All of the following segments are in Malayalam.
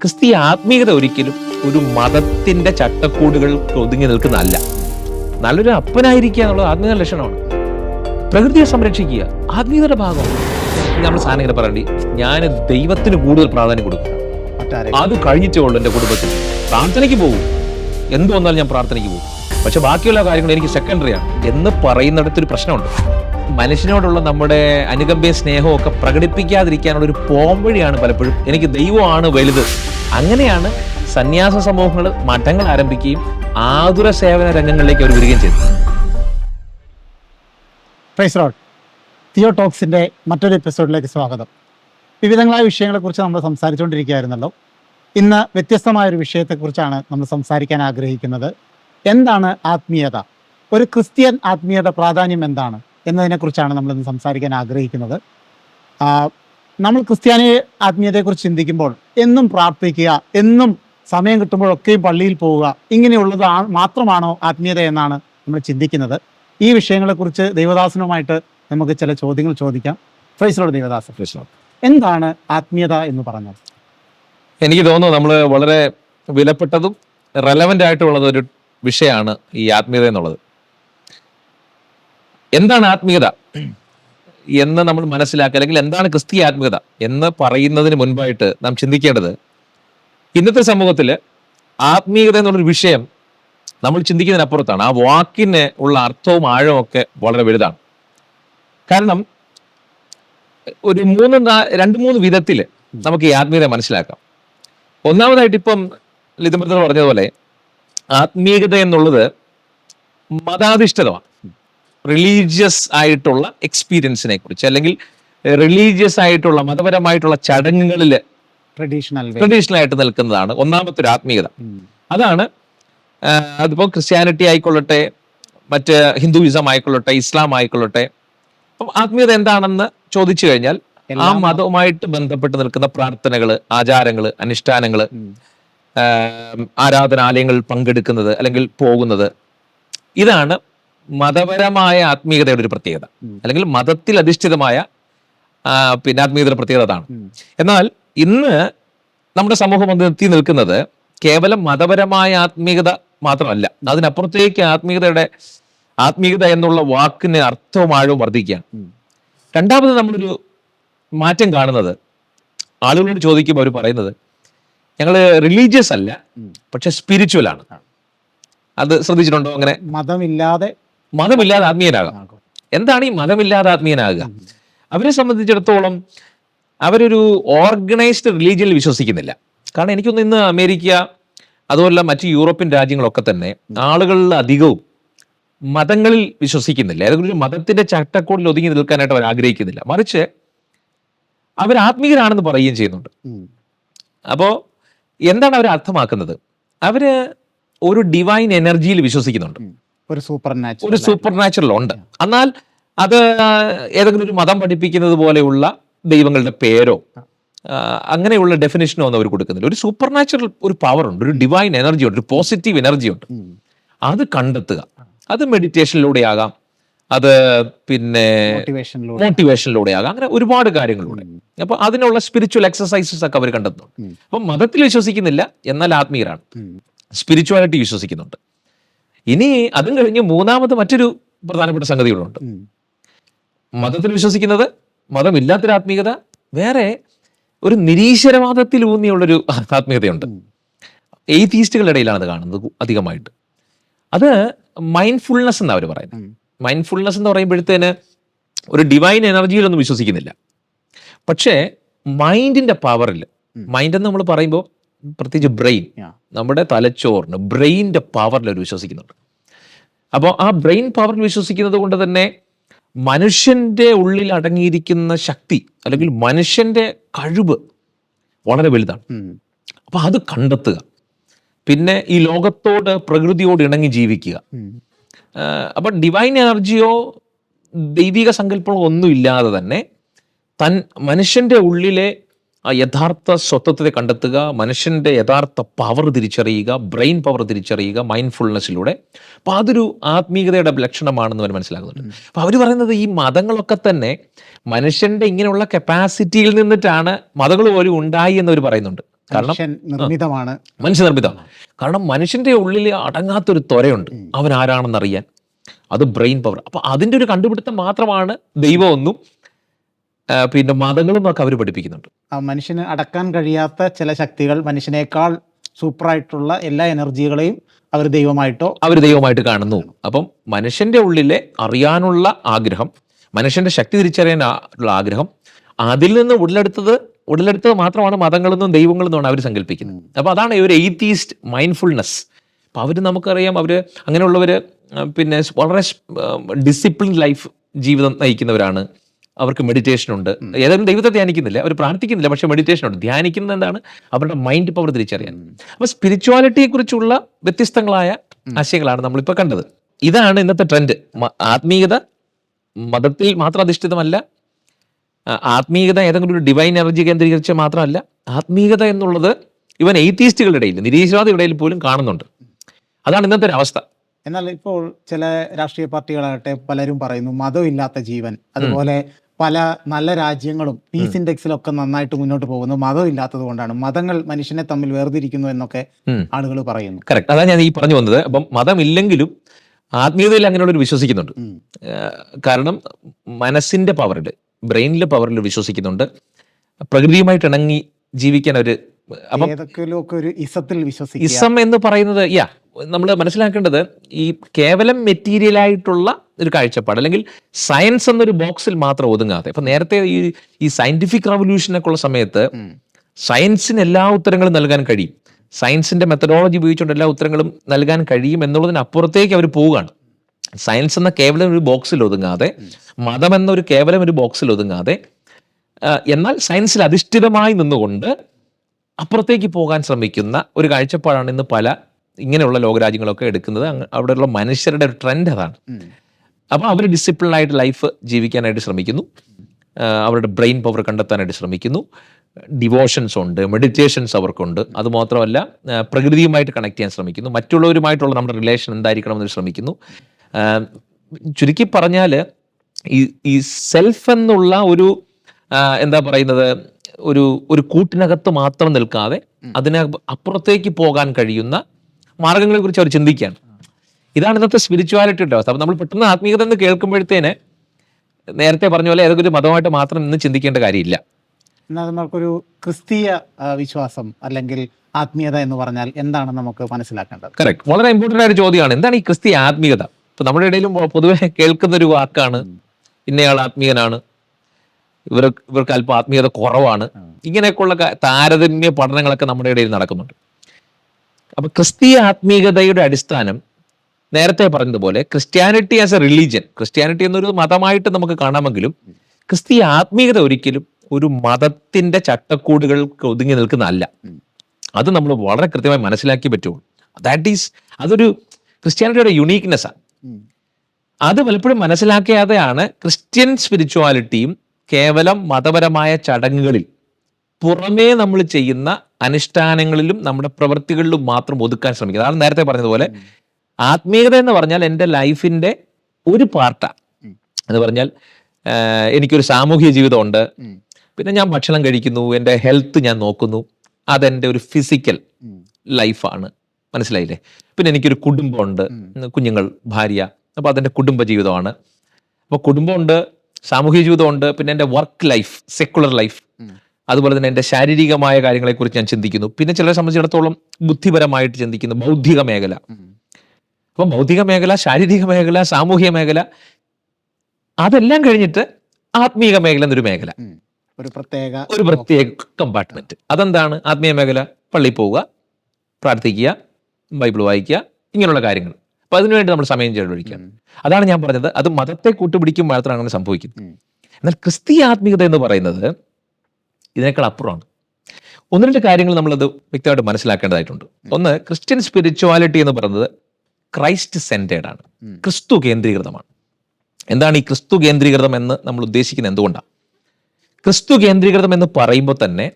ക്രിസ്തീയ ആത്മീയത ഒരിക്കലും ഒരു മതത്തിന്റെ ചട്ടക്കൂടുകൾ ഒതുങ്ങി നിൽക്കുന്നതല്ല. നല്ലൊരു അപ്പനായിരിക്കുക എന്നുള്ളത് ആത്മീയ ലക്ഷണമാണ്. പ്രകൃതിയെ സംരക്ഷിക്കുക ആത്മീയതയുടെ ഭാഗമാണ്. നമ്മൾ സാധനം ഇങ്ങനെ പറയണ്ടി ഞാൻ ദൈവത്തിന് കൂടുതൽ പ്രാധാന്യം കൊടുക്കും. അത് കഴിഞ്ഞിട്ടേ ഉള്ളൂ എന്റെ കുടുംബത്തിൽ. പ്രാർത്ഥനയ്ക്ക് പോകും എന്ത് വന്നാലും ഞാൻ പ്രാർത്ഥനയ്ക്ക് പോകും പക്ഷെ ബാക്കിയുള്ള കാര്യങ്ങൾ എനിക്ക് സെക്കൻഡറിയാണ് എന്ന് പറയുന്നിടത്തൊരു പ്രശ്നമുണ്ട്. മനുഷ്യനോടുള്ള നമ്മുടെ അനുകമ്പയും സ്നേഹവും ഒക്കെ പ്രകടിപ്പിക്കാതിരിക്കാനുള്ള ഒരു പോംവഴിയാണ് പലപ്പോഴും എനിക്ക് ദൈവമാണ് വലുത്. അങ്ങനെയാണ് സന്യാസ സമൂഹങ്ങൾ മഠങ്ങൾ ആരംഭിക്കുകയും ആതുര സേവന രംഗങ്ങളിലേക്ക് അവർ വരികയും ചെയ്തു പ്രൈസ് റോഡ് തിയോ ടോക്സിന്റെ മറ്റൊരു എപ്പിസോഡിലേക്ക് സ്വാഗതം. വിവിധങ്ങളായ വിഷയങ്ങളെ കുറിച്ച് നമ്മൾ സംസാരിച്ചുകൊണ്ടിരിക്കുകയായിരുന്നല്ലോ. ഇന്ന് വ്യത്യസ്തമായ ഒരു വിഷയത്തെക്കുറിച്ചാണ് നമ്മൾ സംസാരിക്കാൻ ആഗ്രഹിക്കുന്നത്. എന്താണ് ആത്മീയത? ഒരു ക്രിസ്ത്യൻ ആത്മീയത പ്രാധാന്യം എന്താണ്? എന്നതിനെക്കുറിച്ചാണ് നമ്മൾ ഇന്ന് സംസാരിക്കാൻ ആഗ്രഹിക്കുന്നത്. നമ്മൾ ക്രിസ്ത്യാനി ആത്മീയതയെക്കുറിച്ച് ചിന്തിക്കുമ്പോൾ എന്നും പ്രാർത്ഥിക്കുക എന്നും സമയം കിട്ടുമ്പോഴൊക്കെയും പള്ളിയിൽ പോവുക ഇങ്ങനെയുള്ളത് മാത്രമാണോ ആത്മീയത എന്നാണ് നമ്മൾ ചിന്തിക്കുന്നത്. ഈ വിഷയങ്ങളെക്കുറിച്ച് ദൈവദാസനുമായിട്ട് നമുക്ക് ചില ചോദ്യങ്ങൾ ചോദിക്കാം. ഫൈസലോട് ദേവദാസൻ. എന്താണ് ആത്മീയത എന്ന് പറഞ്ഞത് എനിക്ക് തോന്നുന്നു നമ്മൾ വളരെ വിലപ്പെട്ടതും റെലവന്റ് ആയിട്ടുള്ളത് ഒരു വിഷയമാണ് ഈ ആത്മീയത എന്നുള്ളത്. എന്താണ് ആത്മീയത? എന്ന് നമ്മൾ മനസ്സിലാക്കുക അല്ലെങ്കിൽ എന്താണ് ക്രിസ്തീയ ആത്മീയത എന്ന് പറയുന്നതിന് മുൻപായിട്ട് നാം ചിന്തിക്കേണ്ടത് ഇന്നത്തെ സമൂഹത്തിൽ ആത്മീയത എന്നുള്ളൊരു വിഷയം നമ്മൾ ചിന്തിക്കുന്നതിനപ്പുറത്താണ്. ആ വാക്കിന് ഉള്ള അർത്ഥവും ആഴവും ഒക്കെ വളരെ വലുതാണ്. കാരണം ഒരു മൂന്ന് രണ്ട് മൂന്ന് വിധത്തിൽ നമുക്ക് ഈ ആത്മീയത മനസ്സിലാക്കാം. ഒന്നാമതായിട്ട് ഇപ്പം ലിതമൃതർ പറഞ്ഞതുപോലെ ആത്മീയത എന്നുള്ളത് മതാധിഷ്ഠിതമാണ്. റിലീജിയസ് ആയിട്ടുള്ള എക്സ്പീരിയൻസിനെ കുറിച്ച് അല്ലെങ്കിൽ റിലീജിയസ് ആയിട്ടുള്ള മതപരമായിട്ടുള്ള ചടങ്ങുകളിൽ ട്രഡീഷണൽ ട്രഡീഷണൽ ആയിട്ട് നിൽക്കുന്നതാണ് ഒന്നാമത്തെ ഒരു ആത്മീയത അതാണ് അതിപ്പോൾ അതിപ്പോ ക്രിസ്ത്യാനിറ്റി ആയിക്കൊള്ളട്ടെ മറ്റ് ഹിന്ദുയിസം ആയിക്കൊള്ളട്ടെ ഇസ്ലാം ആയിക്കൊള്ളട്ടെ അപ്പം ആത്മീയത എന്താണെന്ന് ചോദിച്ചു കഴിഞ്ഞാൽ ആ മതവുമായിട്ട് ബന്ധപ്പെട്ട് നിൽക്കുന്ന പ്രാർത്ഥനകൾ ആചാരങ്ങൾ അനുഷ്ഠാനങ്ങൾ ആരാധനാലയങ്ങളിൽ പങ്കെടുക്കുന്നത് അല്ലെങ്കിൽ പോകുന്നത് ഇതാണ് മതപരമായ ആത്മീയതയുടെ ഒരു പ്രത്യേകത. അല്ലെങ്കിൽ മതത്തിൽ അധിഷ്ഠിതമായ പിന്നെ ആത്മീയതയുടെ പ്രത്യേകത അതാണ്. എന്നാൽ ഇന്ന് നമ്മുടെ സമൂഹം അത് എത്തി നിൽക്കുന്നത് കേവലം മതപരമായ ആത്മീയത മാത്രമല്ല. അതിനപ്പുറത്തേക്ക് ആത്മീയതയുടെ ആത്മീയത എന്നുള്ള വാക്കിന് അർത്ഥവും ആഴവും വർദ്ധിക്കുകയാണ്. രണ്ടാമത് നമ്മളൊരു മാറ്റം കാണുന്നത് ആളുകളോട് ചോദിക്കുമ്പോൾ അവർ പറയുന്നത് ഞങ്ങൾ റിലീജിയസ് അല്ല പക്ഷെ സ്പിരിച്വൽ ആണ്. അത് ശ്രദ്ധിച്ചിട്ടുണ്ടോ അങ്ങനെ? മതമില്ലാതെ മതമില്ലാതെ ആത്മീയനാകാം. എന്താണ് ഈ മതമില്ലാതെ ആത്മീയനാകുക? അവരെ സംബന്ധിച്ചിടത്തോളം അവരൊരു ഓർഗനൈസ്ഡ് റിലീജിയനിൽ വിശ്വസിക്കുന്നില്ല. കാരണം എനിക്കൊന്ന് ഇന്ന് അമേരിക്ക അതുപോലെ മറ്റ് യൂറോപ്യൻ രാജ്യങ്ങളൊക്കെ തന്നെ ആളുകളിൽ അധികവും മതങ്ങളിൽ വിശ്വസിക്കുന്നില്ല. ഏതെങ്കിലും മതത്തിന്റെ ചട്ടക്കൂടിൽ ഒതുങ്ങി നിൽക്കാനായിട്ട് അവർ ആഗ്രഹിക്കുന്നില്ല. മറിച്ച് അവർ ആത്മീയരാണെന്ന് പറയുകയും ചെയ്യുന്നുണ്ട്. അപ്പോൾ എന്താണ് അവർ അർത്ഥമാക്കുന്നത്? അവർ ഒരു ഡിവൈൻ എനർജിയിൽ വിശ്വസിക്കുന്നുണ്ട്. ഒരു സൂപ്പർ ഒരു സൂപ്പർ നാച്ചുറൽ ഉണ്ട്. എന്നാൽ അത് ഏതെങ്കിലും ഒരു മതം പഠിപ്പിക്കുന്നത് പോലെയുള്ള ദൈവങ്ങളുടെ പേരോ അങ്ങനെയുള്ള ഡെഫിനേഷനോ ഒന്നും അവർ കൊടുക്കുന്നില്ല. ഒരു സൂപ്പർ നാച്ചുറൽ ഒരു പവർ ഉണ്ട് ഒരു ഡിവൈൻ എനർജി ഉണ്ട് ഒരു പോസിറ്റീവ് എനർജി ഉണ്ട്. അത് കണ്ടെത്തുക. അത് മെഡിറ്റേഷനിലൂടെ ആകാം. അത് പിന്നെ മോട്ടിവേഷനിലൂടെ ആകാം. അങ്ങനെ ഒരുപാട് കാര്യങ്ങളുണ്ട്. അപ്പൊ അതിനുള്ള സ്പിരിച്വൽ എക്സസൈസസ് ഒക്കെ അവർ കണ്ടെത്തുന്നുണ്ട്. അപ്പൊ മതത്തിൽ വിശ്വസിക്കുന്നില്ല എന്നാൽ ആത്മീയരാണ്. സ്പിരിച്വാലിറ്റി വിശ്വസിക്കുന്നുണ്ട്. ഇനി അതും കഴിഞ്ഞ് മൂന്നാമത് മറ്റൊരു പ്രധാനപ്പെട്ട സംഗതികളുണ്ട്. മതത്തിൽ വിശ്വസിക്കുന്നത് മതമില്ലാത്തൊരു ആത്മീയത വേറെ ഒരു നിരീശ്വരവാദത്തിൽ ഊന്നിയുള്ളൊരു ആത്മീയതയുണ്ട്. എയ്തീസ്റ്റുകളുടെ ഇടയിലാണ് അത് കാണുന്നത് അധികമായിട്ട്. അത് മൈൻഡ്ഫുൾനെസ് എന്നാണ് അവർ പറയുന്നത്. മൈൻഡ്ഫുൾനെസ് എന്ന് പറയുമ്പോഴത്തേന് ഒരു ഡിവൈൻ എനർജിയിലൊന്നും വിശ്വസിക്കുന്നില്ല. പക്ഷേ മൈൻഡിന്റെ പവറിൽ മൈൻഡ് എന്ന് നമ്മൾ പറയുമ്പോൾ പ്രത്യേകിച്ച് ബ്രെയിൻ നമ്മുടെ തലച്ചോറിന് ബ്രെയിനിന്റെ പവറിൽ അവർ വിശ്വസിക്കുന്നുണ്ട്. അപ്പോൾ ആ ബ്രെയിൻ പവറിൽ വിശ്വസിക്കുന്നത് കൊണ്ട് തന്നെ മനുഷ്യന്റെ ഉള്ളിൽ അടങ്ങിയിരിക്കുന്ന ശക്തി അല്ലെങ്കിൽ മനുഷ്യന്റെ കഴിവ് വളരെ വലുതാണ്. അപ്പോൾ അത് കണ്ടെത്തുക. പിന്നെ ഈ ലോകത്തോട് പ്രകൃതിയോട് ഇണങ്ങി ജീവിക്കുക. അപ്പം ഡിവൈൻ എനർജിയോ ദൈവിക സങ്കല്പങ്ങളോ ഒന്നും ഇല്ലാതെ തന്നെ തൻ മനുഷ്യന്റെ ഉള്ളിലെ ആ യഥാർത്ഥ സ്വത്വത്തെ കണ്ടെത്തുക മനുഷ്യന്റെ യഥാർത്ഥ പവർ തിരിച്ചറിയുക ബ്രെയിൻ പവർ തിരിച്ചറിയുക മൈൻഡ്ഫുൾനെസ്സിലൂടെ അപ്പം അതൊരു ആത്മീയതയുടെ ലക്ഷണമാണെന്ന് അവർ മനസ്സിലാക്കുന്നുണ്ട്. അപ്പം അവർ പറയുന്നത് ഈ മതങ്ങളൊക്കെ തന്നെ മനുഷ്യന്റെ ഇങ്ങനെയുള്ള കപ്പാസിറ്റിയിൽ നിന്നിട്ടാണ് മതങ്ങൾ പോലും ഉണ്ടായി എന്നവർ പറയുന്നുണ്ട്. കാരണം മനുഷ്യ നിർമ്മിതമാണ്. മനുഷ്യനിർമ്മിതമാണ് കാരണം മനുഷ്യന്റെ ഉള്ളിൽ അടങ്ങാത്തൊരു ത്വരയുണ്ട്. അവൻ ആരാണെന്നറിയാൻ അത് ബ്രെയിൻ പവർ അപ്പൊ അതിന്റെ ഒരു കണ്ടുപിടുത്തം മാത്രമാണ് ദൈവമൊന്നും പിന്നെ മതങ്ങളും ഒക്കെ അവർ പഠിപ്പിക്കുന്നുണ്ട് മനുഷ്യന് അടക്കാൻ കഴിയാത്ത ചില ശക്തികൾ മനുഷ്യനേക്കാൾ സൂപ്പറായിട്ടുള്ള എല്ലാ എനർജികളെയും അവർ ദൈവമായിട്ടോ അവർ ദൈവമായിട്ട് കാണുന്നു. അപ്പം മനുഷ്യന്റെ ഉള്ളിലെ അറിയാനുള്ള ആഗ്രഹം മനുഷ്യന്റെ ശക്തി തിരിച്ചറിയാനുള്ള ഉള്ള ആഗ്രഹം അതിൽ നിന്ന് ഉടലെടുത്തത് ഉടലെടുത്തത് മാത്രമാണ് മതങ്ങളെന്നും ദൈവങ്ങളെന്നുമാണ് അവർ സങ്കല്പിക്കുന്നത്. അപ്പൊ അതാണ് ഈ ഒരു എയ്ത്തീസ്റ്റ് മൈൻഡ്ഫുൾനെസ് അപ്പൊ അവർ നമുക്കറിയാം അവർ അങ്ങനെയുള്ളവര് ആ, പിന്നെ വളരെ ഡിസിപ്ലിൻ ലൈഫ് ജീവിതം നയിക്കുന്നവരാണ്. അവർക്ക് മെഡിറ്റേഷൻ ഉണ്ട്. ഏതായാലും ദൈവത്തെ ധ്യാനിക്കുന്നില്ല. അവർ പ്രാർത്ഥിക്കുന്നില്ല പക്ഷെ മെഡിറ്റേഷൻ ഉണ്ട്. ധ്യാനിക്കുന്നത് എന്താണ് അവരുടെ മൈൻഡ് പവർ തിരിച്ചറിയാൻ. അപ്പൊ സ്പിരിച്വാലിറ്റിയെക്കുറിച്ചുള്ള വ്യത്യസ്തങ്ങളായ ആശയങ്ങളാണ് നമ്മളിപ്പോൾ കണ്ടത്. ഇതാണ് ഇന്നത്തെ ട്രെൻഡ് ആത്മീയത മതത്തിൽ മാത്രം അധിഷ്ഠിതമല്ല. ആത്മീയത ഏതെങ്കിലും ഒരു ഡിവൈൻ എനർജി കേന്ദ്രീകരിച്ച് മാത്രമല്ല ആത്മീയത എന്നുള്ളത് ഇവൻ എയ്ത്തീസ്റ്റുകളുടെ ഇടയിൽ നിരീശ്വരവാദികളുടെ ഇടയിൽ പോലും കാണുന്നുണ്ട്. അതാണ് ഇന്നത്തെ ഒരു അവസ്ഥ. എന്നാൽ ഇപ്പോൾ ചില രാഷ്ട്രീയ പാർട്ടികളാകട്ടെ പലരും പറയുന്നു മതമില്ലാത്ത ജീവൻ അതുപോലെ പല നല്ല രാജ്യങ്ങളും പീസ് ഇൻഡെക്സിലൊക്കെ നന്നായിട്ട് മുന്നോട്ട് പോകുന്നു. മതമില്ലാത്തത് കൊണ്ടാണ്. മതങ്ങൾ മനുഷ്യനെ തമ്മിൽ വേർതിരിക്കുന്നു എന്നൊക്കെ ആളുകൾ പറയുന്നു. കറക്റ്റ് അതാണ് ഞാൻ ഈ പറഞ്ഞു വന്നത്. അപ്പം മതമില്ലെങ്കിലും ആത്മീയതയിൽ അങ്ങനെയുള്ളൊരു വിശ്വസിക്കുന്നുണ്ട്. കാരണം മനസ്സിന്റെ പവറിൽ ബ്രെയിനിലെ പവറിൽ വിശ്വസിക്കുന്നുണ്ട്. പ്രകൃതിയുമായിട്ട് ഇണങ്ങി ജീവിക്കാൻ വിശ്വസിക്കുക. ഇസം എന്ന് പറയുന്നത് യാ നമ്മൾ മനസ്സിലാക്കേണ്ടത് ഈ കേവലം മെറ്റീരിയൽ ആയിട്ടുള്ള ഒരു കാഴ്ചപ്പാട്. അല്ലെങ്കിൽ സയൻസ് എന്നൊരു ബോക്സിൽ മാത്രം ഒതുങ്ങാതെ. ഇപ്പൊ നേരത്തെ ഈ ഈ സയന്റിഫിക് റവല്യൂഷനൊക്കെ ഉള്ള സമയത്ത് സയൻസിന് എല്ലാ ഉത്തരങ്ങളും നൽകാൻ കഴിയും. സയൻസിന്റെ മെത്തഡോളജി ഉപയോഗിച്ചുകൊണ്ട് എല്ലാ ഉത്തരങ്ങളും നൽകാൻ കഴിയും എന്നുള്ളതിന് അപ്പുറത്തേക്ക് അവർ പോവുകയാണ്. സയൻസ് എന്ന കേവലം ഒരു ബോക്സിൽ ഒതുങ്ങാതെ മതം എന്നൊരു കേവലം ഒരു ബോക്സിൽ ഒതുങ്ങാതെ എന്നാൽ സയൻസിൽ അധിഷ്ഠിതമായി നിന്നുകൊണ്ട് അപ്പുറത്തേക്ക് പോകാൻ ശ്രമിക്കുന്ന ഒരു കാഴ്ചപ്പാടാണ് ഇന്ന് പല ഇങ്ങനെയുള്ള ലോകരാജ്യങ്ങളൊക്കെ എടുക്കുന്നത്. അവിടെയുള്ള മനുഷ്യരുടെ ഒരു ട്രെൻഡ് അതാണ്. അപ്പോൾ അവർ ഡിസിപ്ലിനായിട്ട് ലൈഫ് ജീവിക്കാനായിട്ട് ശ്രമിക്കുന്നു. അവരുടെ ബ്രെയിൻ പവർ കണ്ടെത്താനായിട്ട് ശ്രമിക്കുന്നു. ഡിവോഷൻസ് ഉണ്ട് മെഡിറ്റേഷൻസ് അവർക്കുണ്ട്. അതുമാത്രമല്ല പ്രകൃതിയുമായിട്ട് കണക്ട് ചെയ്യാൻ ശ്രമിക്കുന്നു. മറ്റുള്ളവരുമായിട്ടുള്ള നമ്മുടെ റിലേഷൻ എന്തായിരിക്കണം എന്ന് ശ്രമിക്കുന്നു. ചുരുക്കി പറഞ്ഞാൽ ഈ ഈ സെൽഫ് എന്നുള്ള ഒരു എന്താ പറയുന്നത് ഒരു ഒരു കൂട്ടിനകത്ത് മാത്രം നിൽക്കാതെ അതിന് അപ്പുറത്തേക്ക് പോകാൻ കഴിയുന്ന മാർഗങ്ങളെ കുറിച്ച് അവർ ചിന്തിക്കുകയാണ്. ഇതാണ് ഇന്നത്തെ സ്പിരിച്വാലിറ്റിയുടെ അവസ്ഥ അപ്പം നമ്മൾ പെട്ടെന്ന് ആത്മീയത എന്ന് കേൾക്കുമ്പോഴത്തേന് നേരത്തെ പറഞ്ഞ പോലെ ഏതൊക്കെ ഒരു മതമായിട്ട് മാത്രം ഇന്ന് ചിന്തിക്കേണ്ട കാര്യമില്ല. എന്നാൽ നമുക്കൊരു ക്രിസ്തീയ വിശ്വാസം അല്ലെങ്കിൽ ആത്മീയത എന്ന് പറഞ്ഞാൽ എന്താണ് നമുക്ക് മനസ്സിലാക്കേണ്ടത്? കറക്റ്റ് വളരെ ഇമ്പോർട്ടന്റ് ആയ ഒരു ചോദ്യമാണ്. എന്താണ് ഈ ക്രിസ്തീയ ആത്മീയത? ഇപ്പൊ നമ്മുടെ ഇടയിലും പൊതുവെ കേൾക്കുന്ന ഒരു വാക്കാണ് ഇന്നയാൾ ആത്മീയനാണ്. ഇവർ ഇവർക്ക് അല്പം ആത്മീയത കുറവാണ്. ഇങ്ങനെയൊക്കെയുള്ള താരതമ്യ പഠനങ്ങളൊക്കെ നമ്മുടെ ഇടയിൽ നടക്കുന്നുണ്ട്. അപ്പൊ ക്രിസ്തീയ ആത്മീയതയുടെ അടിസ്ഥാനം നേരത്തെ പറഞ്ഞതുപോലെ Christianity as a religion Christianity എന്നൊരു മതമായിട്ട് നമുക്ക് കാണാമെങ്കിലും ക്രിസ്തീയ ആത്മീയത ഒരിക്കലും ഒരു മതത്തിന്റെ ചട്ടക്കൂടുകൾക്ക് ഒതുങ്ങി നിൽക്കുന്നതല്ല. അത് നമ്മൾ വളരെ കൃത്യമായി മനസ്സിലാക്കി പറ്റുള്ളൂ. ദാറ്റ് ഈസ് അതൊരു ക്രിസ്ത്യാനിറ്റിയുടെ യുണീക്നെസ് ആണ് ഉം. അത് പലപ്പോഴും മനസ്സിലാക്കിയാതെയാണ് ക്രിസ്ത്യൻ സ്പിരിച്വാലിറ്റിയും കേവലം മതപരമായ ചടങ്ങുകളിൽ പുറമേ നമ്മൾ ചെയ്യുന്ന അനുഷ്ഠാനങ്ങളിലും നമ്മുടെ പ്രവൃത്തികളിലും മാത്രം ഒതുക്കാൻ ശ്രമിക്കുന്നത് അതാണ് നേരത്തെ പറഞ്ഞതുപോലെ ആത്മീയത എന്ന് പറഞ്ഞാൽ എന്റെ ലൈഫിന്റെ ഒരു പാർട്ടാണ്. എന്ന് പറഞ്ഞാൽ എനിക്കൊരു സാമൂഹിക ജീവിതമുണ്ട്. പിന്നെ ഞാൻ ഭക്ഷണം കഴിക്കുന്നു എന്റെ ഹെൽത്ത് ഞാൻ നോക്കുന്നു. അതെന്റെ ഒരു ഫിസിക്കൽ. ലൈഫാണ്. മനസ്സിലായില്ലേ? പിന്നെ എനിക്കൊരു കുടുംബമുണ്ട്. കുഞ്ഞുങ്ങൾ ഭാര്യ. അപ്പോൾ അതെന്റെ കുടുംബ ജീവിതമാണ്. അപ്പോൾ കുടുംബമുണ്ട് സാമൂഹിക ജീവിതമുണ്ട് പിന്നെ എന്റെ വർക്ക് ലൈഫ് സെക്കുലർ ലൈഫ് അതുപോലെ തന്നെ എന്റെ ശാരീരികമായ കാര്യങ്ങളെക്കുറിച്ച് ഞാൻ ചിന്തിക്കുന്നു. പിന്നെ ചിലരെ സംബന്ധിച്ചിടത്തോളം ബുദ്ധിപരമായിട്ട് ചിന്തിക്കുന്നു ബൗദ്ധിക മേഖല. അപ്പം ഭൗതിക മേഖല ശാരീരിക മേഖല സാമൂഹിക മേഖല അതെല്ലാം കഴിഞ്ഞിട്ട് ആത്മീയ മേഖല എന്നൊരു മേഖല. ഒരു പ്രത്യേക ഒരു പ്രത്യേക കമ്പാർട്ട്മെന്റ് അതെന്താണ് ആത്മീയ മേഖല? പള്ളിയിൽ പോവുക പ്രാർത്ഥിക്കുക ബൈബിൾ വായിക്കുക ഇങ്ങനെയുള്ള കാര്യങ്ങൾ. അപ്പൊ അതിനുവേണ്ടി നമ്മൾ സമയം ചെലവഴിക്കുക. അതാണ് ഞാൻ പറഞ്ഞത്. അത് മതത്തെ കൂട്ടുപിടിക്കും മാത്രമാണ് അങ്ങനെ സംഭവിക്കുന്നത്. എന്നാൽ ക്രിസ്തീയ ആത്മീയത എന്ന് പറയുന്നത് ഇതിനേക്കാൾ അപ്പുറമാണ്. ഒന്ന് രണ്ട് കാര്യങ്ങൾ നമ്മളത് വ്യക്തമായിട്ട് മനസ്സിലാക്കേണ്ടതായിട്ടുണ്ട്. ഒന്ന് ക്രിസ്ത്യൻ സ്പിരിച്വാലിറ്റി എന്ന് പറയുന്നത് ക്രൈസ്റ്റ് സെന്റേഡ് ആണ്. ക്രിസ്തു കേന്ദ്രീകൃതമാണ്. എന്താണ് ഈ ക്രിസ്തു കേന്ദ്രീകൃതം എന്ന് നമ്മൾ ഉദ്ദേശിക്കുന്നത് എന്തുകൊണ്ടാണ് ക്രിസ്തു കേന്ദ്രീകൃതം എന്ന് പറയുമ്പോൾ തന്നെ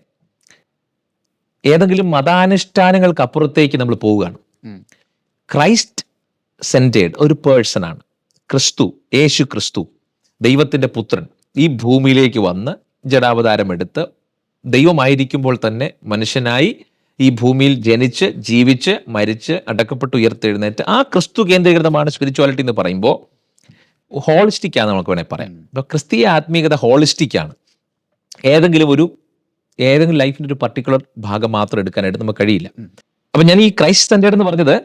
ഏതെങ്കിലും മതാനുഷ്ഠാനങ്ങൾക്ക് അപ്പുറത്തേക്ക് നമ്മൾ പോവുകയാണ്. ക്രൈസ്റ്റ് സെന്റേഡ് ഒരു പേഴ്സൺ ആണ്. ക്രിസ്തു യേശു ക്രിസ്തു ദൈവത്തിന്റെ പുത്രൻ ഈ ഭൂമിയിലേക്ക് വന്ന് ജഡാവതാരം എടുത്ത് ദൈവമായിരിക്കുമ്പോൾ തന്നെ മനുഷ്യനായി ഈ ഭൂമിയിൽ ജനിച്ച് ജീവിച്ച് മരിച്ച് അടക്കപ്പെട്ട് ഉയർത്തെഴുന്നേറ്റ് ആ ക്രിസ്തു കേന്ദ്രീകൃതമാണ് സ്പിരിച്വാലിറ്റി എന്ന് പറയുമ്പോൾ ഹോളിസ്റ്റിക് ആണ് നമുക്ക് വേണമെങ്കിൽ പറയാം ഇപ്പൊ ക്രിസ്തീയ ആത്മീയത ഹോളിസ്റ്റിക് ആണ്. ഏതെങ്കിലും ഒരു ഏതെങ്കിലും ലൈഫിന്റെ ഒരു പർട്ടിക്കുലർ ഭാഗം മാത്രം എടുക്കാനായിട്ട് നമുക്ക് കഴിയില്ല. അപ്പൊ ഞാൻ ഈ ക്രൈസ്റ്റ് സ്റ്റാൻഡേർഡ് എന്ന് പറഞ്ഞത്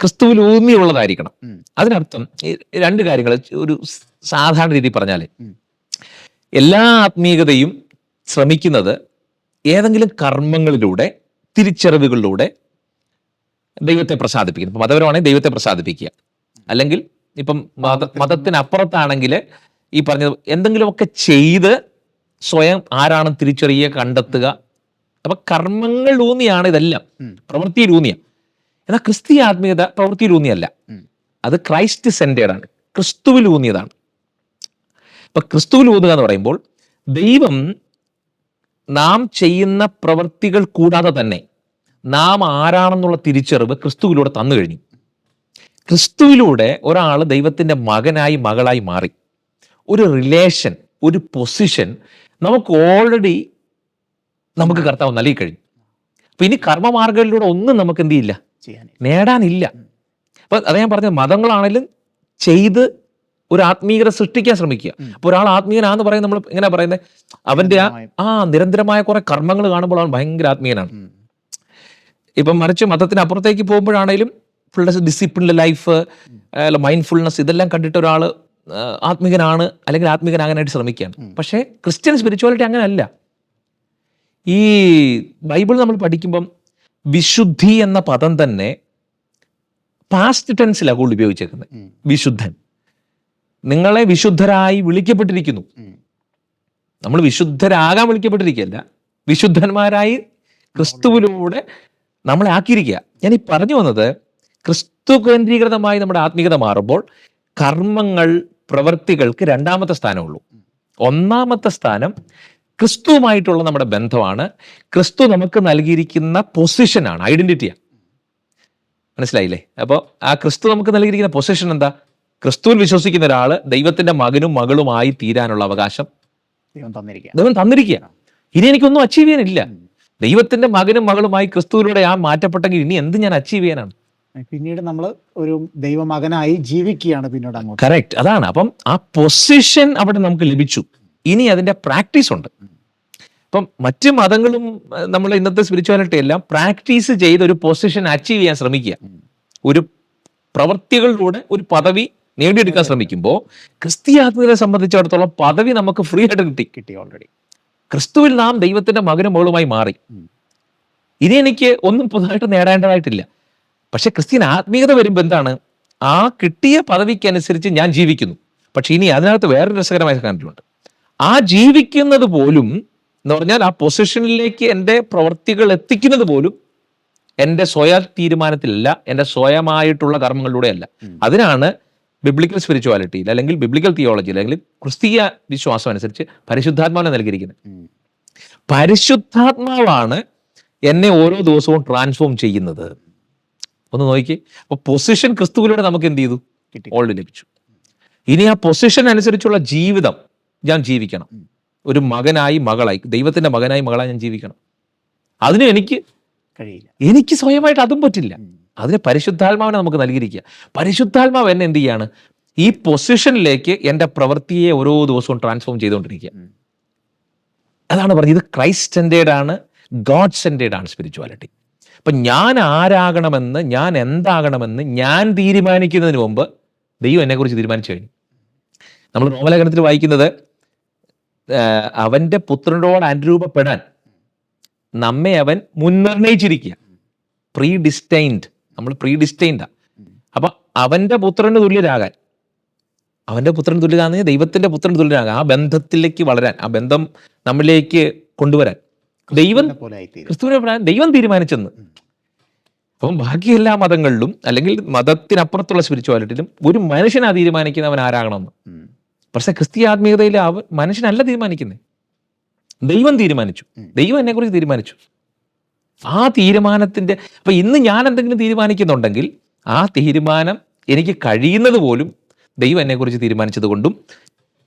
ക്രിസ്തുവിൽ ഊന്നിയുള്ളതായിരിക്കണം. അതിനർത്ഥം ഈ രണ്ട് കാര്യങ്ങൾ ഒരു സാധാരണ രീതിയിൽ പറഞ്ഞാൽ എല്ലാ ആത്മീയതയും ശ്രമിക്കുന്നത് ഏതെങ്കിലും കർമ്മങ്ങളിലൂടെ തിരിച്ചറിവുകളിലൂടെ ദൈവത്തെ പ്രസാദിപ്പിക്കുന്നു. ഇപ്പം മതപരമാണെങ്കിൽ ദൈവത്തെ പ്രസാദിപ്പിക്കുക. അല്ലെങ്കിൽ ഇപ്പം മത മതത്തിനപ്പുറത്താണെങ്കിൽ ഈ പറഞ്ഞത് എന്തെങ്കിലുമൊക്കെ ചെയ്ത് സ്വയം ആരാണ് തിരിച്ചറിയുക കണ്ടെത്തുക. അപ്പൊ കർമ്മങ്ങൾ ഊന്നിയാണ് ഇതെല്ലാം. പ്രവൃത്തിയിലൂന്നിയ എന്നാൽ ക്രിസ്തീയ ആത്മീയത പ്രവൃത്തിയിലൂന്നിയല്ല. അത് ക്രൈസ്റ്റ് സെന്റേഡ് ആണ് ക്രിസ്തുവിൽ ഊന്നിയതാണ്. ഇപ്പൊ ക്രിസ്തുവിൽ ഊന്നുക എന്ന് പറയുമ്പോൾ ദൈവം നാം ചെയ്യുന്ന പ്രവൃത്തികൾ കൂടാതെ തന്നെ നാം ആരാണെന്നുള്ള തിരിച്ചറിവ് ക്രിസ്തുവിലൂടെ തന്നു കഴിഞ്ഞു. ക്രിസ്തുവിലൂടെ ഒരാൾ ദൈവത്തിന്റെ മകനായി മകളായി മാറി. ഒരു റിലേഷൻ ഒരു പൊസിഷൻ നമുക്ക് ഓൾറെഡി നമുക്ക് കർത്താവ് നൽകി കഴിഞ്ഞു. അപ്പം ഇനി കർമ്മമാർഗങ്ങളിലൂടെ ഒന്നും നമുക്ക് എന്ത് ചെയ്യില്ല? നേടാനില്ല. അപ്പം അത് ഞാൻ പറഞ്ഞത് മതങ്ങളാണെങ്കിലും ചെയ്ത് ഒരു ആത്മീയത സൃഷ്ടിക്കാൻ ശ്രമിക്കുക. അപ്പോൾ അപ്പൊ ഒരാൾ ആത്മീയനാന്ന് പറയുന്നത് നമ്മൾ എങ്ങനെ പറയുന്നത് അവന്റെ ആ നിരന്തരമായ കുറെ കർമ്മങ്ങൾ കാണുമ്പോൾ അവൻ ഭയങ്കര ആത്മീയനാണ്. ഇപ്പം മറിച്ച് മതത്തിന് അപ്പുറത്തേക്ക് പോകുമ്പോഴാണെങ്കിലും ഫുൾ ഡിസിപ്ലിൻഡ് ലൈഫ് മൈൻഡ്ഫുൾനെസ് ഇതെല്ലാം കണ്ടിട്ട് ഒരാൾ ആത്മീകനാണ് അല്ലെങ്കിൽ ആത്മീകനാകാനായിട്ട് ശ്രമിക്കുകയാണ്. പക്ഷേ ക്രിസ്ത്യൻ സ്പിരിച്വാലിറ്റി അങ്ങനെയല്ല ഈ ബൈബിൾ നമ്മൾ പഠിക്കുമ്പം വിശുദ്ധി എന്ന പദം തന്നെ പാസ്റ്റ് ടെൻസിലാണ് കൂടുതൽ ഉപയോഗിച്ചേക്കുന്നത്. വിശുദ്ധൻ. നിങ്ങളെ വിശുദ്ധരായി വിളിക്കപ്പെട്ടിരിക്കുന്നു. നമ്മൾ വിശുദ്ധരാകാൻ വിളിക്കപ്പെട്ടിരിക്കുകയല്ല. വിശുദ്ധന്മാരായി ക്രിസ്തുവിലൂടെ നമ്മളെ ആക്കിയിരിക്കുക. ഞാൻ ഈ പറഞ്ഞു വന്നത് ക്രിസ്തു കേന്ദ്രീകൃതമായി നമ്മുടെ ആത്മീയത മാറുമ്പോൾ കർമ്മങ്ങൾ പ്രവൃത്തികൾക്ക് രണ്ടാമത്തെ സ്ഥാനമുള്ളൂ. ഒന്നാമത്തെ സ്ഥാനം ക്രിസ്തുവുമായിട്ടുള്ള നമ്മുടെ ബന്ധമാണ്. ക്രിസ്തു നമുക്ക് നൽകിയിരിക്കുന്ന പൊസിഷനാണ് ഐഡന്റിറ്റിയാണ്. മനസ്സിലായില്ലേ? അപ്പോൾ ആ ക്രിസ്തു നമുക്ക് നൽകിയിരിക്കുന്ന പൊസിഷൻ എന്താ? ക്രിസ്തുവിൽ വിശ്വസിക്കുന്ന ഒരാൾ ദൈവത്തിന്റെ മകനും മകളുമായി തീരാനുള്ള അവകാശം ദൈവം തന്നിരിക്കുക ദൈവം തന്നിരിക്കുക ഇനി എനിക്കൊന്നും അച്ചീവ് ചെയ്യാനില്ല. ദൈവത്തിന്റെ മകനും മകളുമായി ക്രിസ്തുവിലൂടെ ആ മാറ്റപ്പെട്ടെങ്കിൽ ഇനി എന്ത് ഞാൻ അച്ചീവ് ചെയ്യാനാണ്? പിന്നീട് നമ്മൾ ഒരു ദൈവമകനായി ജീവിക്കുകയാണ് പിന്നീട് അങ്ങോട്ട്. കറക്റ്റ് അതാണ്. അപ്പം ആ പൊസിഷൻ അവിടെ നമുക്ക് ലഭിച്ചു. ഇനി അതിന്റെ പ്രാക്ടീസ് ഉണ്ട്. ഇപ്പം മറ്റ് മതങ്ങളും നമ്മൾ ഇന്നത്തെ സ്പിരിച്വാലിറ്റി എല്ലാം പ്രാക്ടീസ് ചെയ്ത് ഒരു പൊസിഷൻ അച്ചീവ് ചെയ്യാൻ ശ്രമിക്കുക. ഒരു പ്രവൃത്തികളിലൂടെ ഒരു പദവി നേടിയെടുക്കാൻ ശ്രമിക്കുമ്പോൾ ക്രിസ്തീയ ആത്മീയതയെ സംബന്ധിച്ചിടത്തോളം പദവി നമുക്ക് ഫ്രീ ആയിട്ട് കിട്ടി. കിട്ടി ഓൾറെഡി ക്രിസ്തുവിൽ നാം ദൈവത്തിന്റെ മകനും മകളുമായി മാറി. ഇനി എനിക്ക് ഒന്നും പുതുതായിട്ട് നേടേണ്ടതായിട്ടില്ല. പക്ഷെ ക്രിസ്ത്യൻ ആത്മീയത വരുമ്പോൾ എന്താണ്? ആ കിട്ടിയ പദവിക്കനുസരിച്ച് ഞാൻ ജീവിക്കുന്നു. പക്ഷെ ഇനി അതിനകത്ത് വേറൊരു രസകരമായ കാര്യമുണ്ട് ആ ജീവിക്കുന്നത് പോലും എന്ന് പറഞ്ഞാൽ ആ പൊസിഷനിലേക്ക് എന്റെ പ്രവൃത്തികൾ എത്തിക്കുന്നത് പോലും എന്റെ സ്വയ തീരുമാനത്തിലല്ല എന്റെ സ്വയമായിട്ടുള്ള കർമ്മങ്ങളിലൂടെയല്ല. അതിനാണ് ബിബ്ലിക്കൽ സ്പിരിച്വാലിറ്റിയിൽ അല്ലെങ്കിൽ ബിബ്ലിക്കൽ തിയോളജിയിൽ അല്ലെങ്കിൽ ക്രിസ്തീയ വിശ്വാസം അനുസരിച്ച് പരിശുദ്ധാത്മാവിനെ നൽകിയിരിക്കുന്നത്. പരിശുദ്ധാത്മാവാണ് എന്നെ ഓരോ ദിവസവും ട്രാൻസ്ഫോം ചെയ്യുന്നത്. ഒന്ന് നോക്കി അപ്പൊ പൊസിഷൻ ക്രിസ്തുവിലൂടെ നമുക്ക് എന്ത് ചെയ്തു? ഓൾഡ് ലഭിച്ചു. ഇനി ആ പൊസിഷൻ അനുസരിച്ചുള്ള ജീവിതം ഞാൻ ജീവിക്കണം. ഒരു മകനായി മകളായി ദൈവത്തിന്റെ മകനായി മകളായി ഞാൻ ജീവിക്കണം. അതിനും എനിക്ക് കഴിയില്ല. എനിക്ക് സ്വയമായിട്ട് അതും പറ്റില്ല. അതിന് പരിശുദ്ധാത്മാവിനെ നമുക്ക് നൽകിയിരിക്കുക. പരിശുദ്ധാത്മാവ് എന്നെ എന്ത് ചെയ്യാണ്? ഈ പൊസിഷനിലേക്ക് എന്റെ പ്രവൃത്തിയെ ഓരോ ദിവസവും ട്രാൻസ്ഫോം ചെയ്തുകൊണ്ടിരിക്കുക. അതാണ് പറഞ്ഞത്. ഇത് ക്രൈസ്റ്റ് സെന്റേഡ് ആണ് ഗോഡ് സെന്റേഡ് ആണ് സ്പിരിച്വാലിറ്റി അപ്പം ഞാൻ ആരാകണമെന്ന് ഞാൻ എന്താകണമെന്ന് ഞാൻ തീരുമാനിക്കുന്നതിന് മുമ്പ് ദൈവം എന്നെക്കുറിച്ച് തീരുമാനിച്ചു കഴിഞ്ഞു. നമ്മൾ റോമലേഖനത്തിൽ വായിക്കുന്നത് അവന്റെ അവന്റെ പുത്രനോട് അനുരൂപപ്പെടാൻ നമ്മെ അവൻ മുൻനിർണയിച്ചിരിക്കുക. പ്രീ ഡിസ്റ്റൈൻഡ് നമ്മൾ പ്രീ ഡിസ്റ്റൈൻഡാ അപ്പൊ അവന്റെ പുത്രന് തുല്യരാകാൻ അവന്റെ പുത്രൻ തുല്യരാകുന്ന ദൈവത്തിന്റെ പുത്രൻ തുല്യരാകാൻ ആ ബന്ധത്തിലേക്ക് വളരാൻ ആ ബന്ധം നമ്മളിലേക്ക് കൊണ്ടുവരാൻ. ദൈവം ക്രിസ്തുവിനെ ദൈവം തീരുമാനിച്ചെന്ന്. അപ്പം ബാക്കി എല്ലാ മതങ്ങളിലും അല്ലെങ്കിൽ മതത്തിനപ്പുറത്തുള്ള സ്പിരിച്വാലിറ്റിയിലും ഒരു മനുഷ്യനാ തീരുമാനിക്കുന്നവൻ ആരാകണമെന്ന്. പക്ഷെ ക്രിസ്തീയ ആത്മീയതയിൽ അവൻ മനുഷ്യനല്ല തീരുമാനിക്കുന്നത് ദൈവം തീരുമാനിച്ചു. ദൈവം എന്നെക്കുറിച്ച് തീരുമാനിച്ചു. ആ തീരുമാനത്തിന്റെ അപ്പോൾ ഇന്ന് ഞാൻ എന്തെങ്കിലും തീരുമാനിക്കുന്നുണ്ടെങ്കിൽ ആ തീരുമാനം എനിക്ക് കഴിയുന്നത് പോലും ദൈവം എന്നെക്കുറിച്ച് തീരുമാനിച്ചത് കൊണ്ടും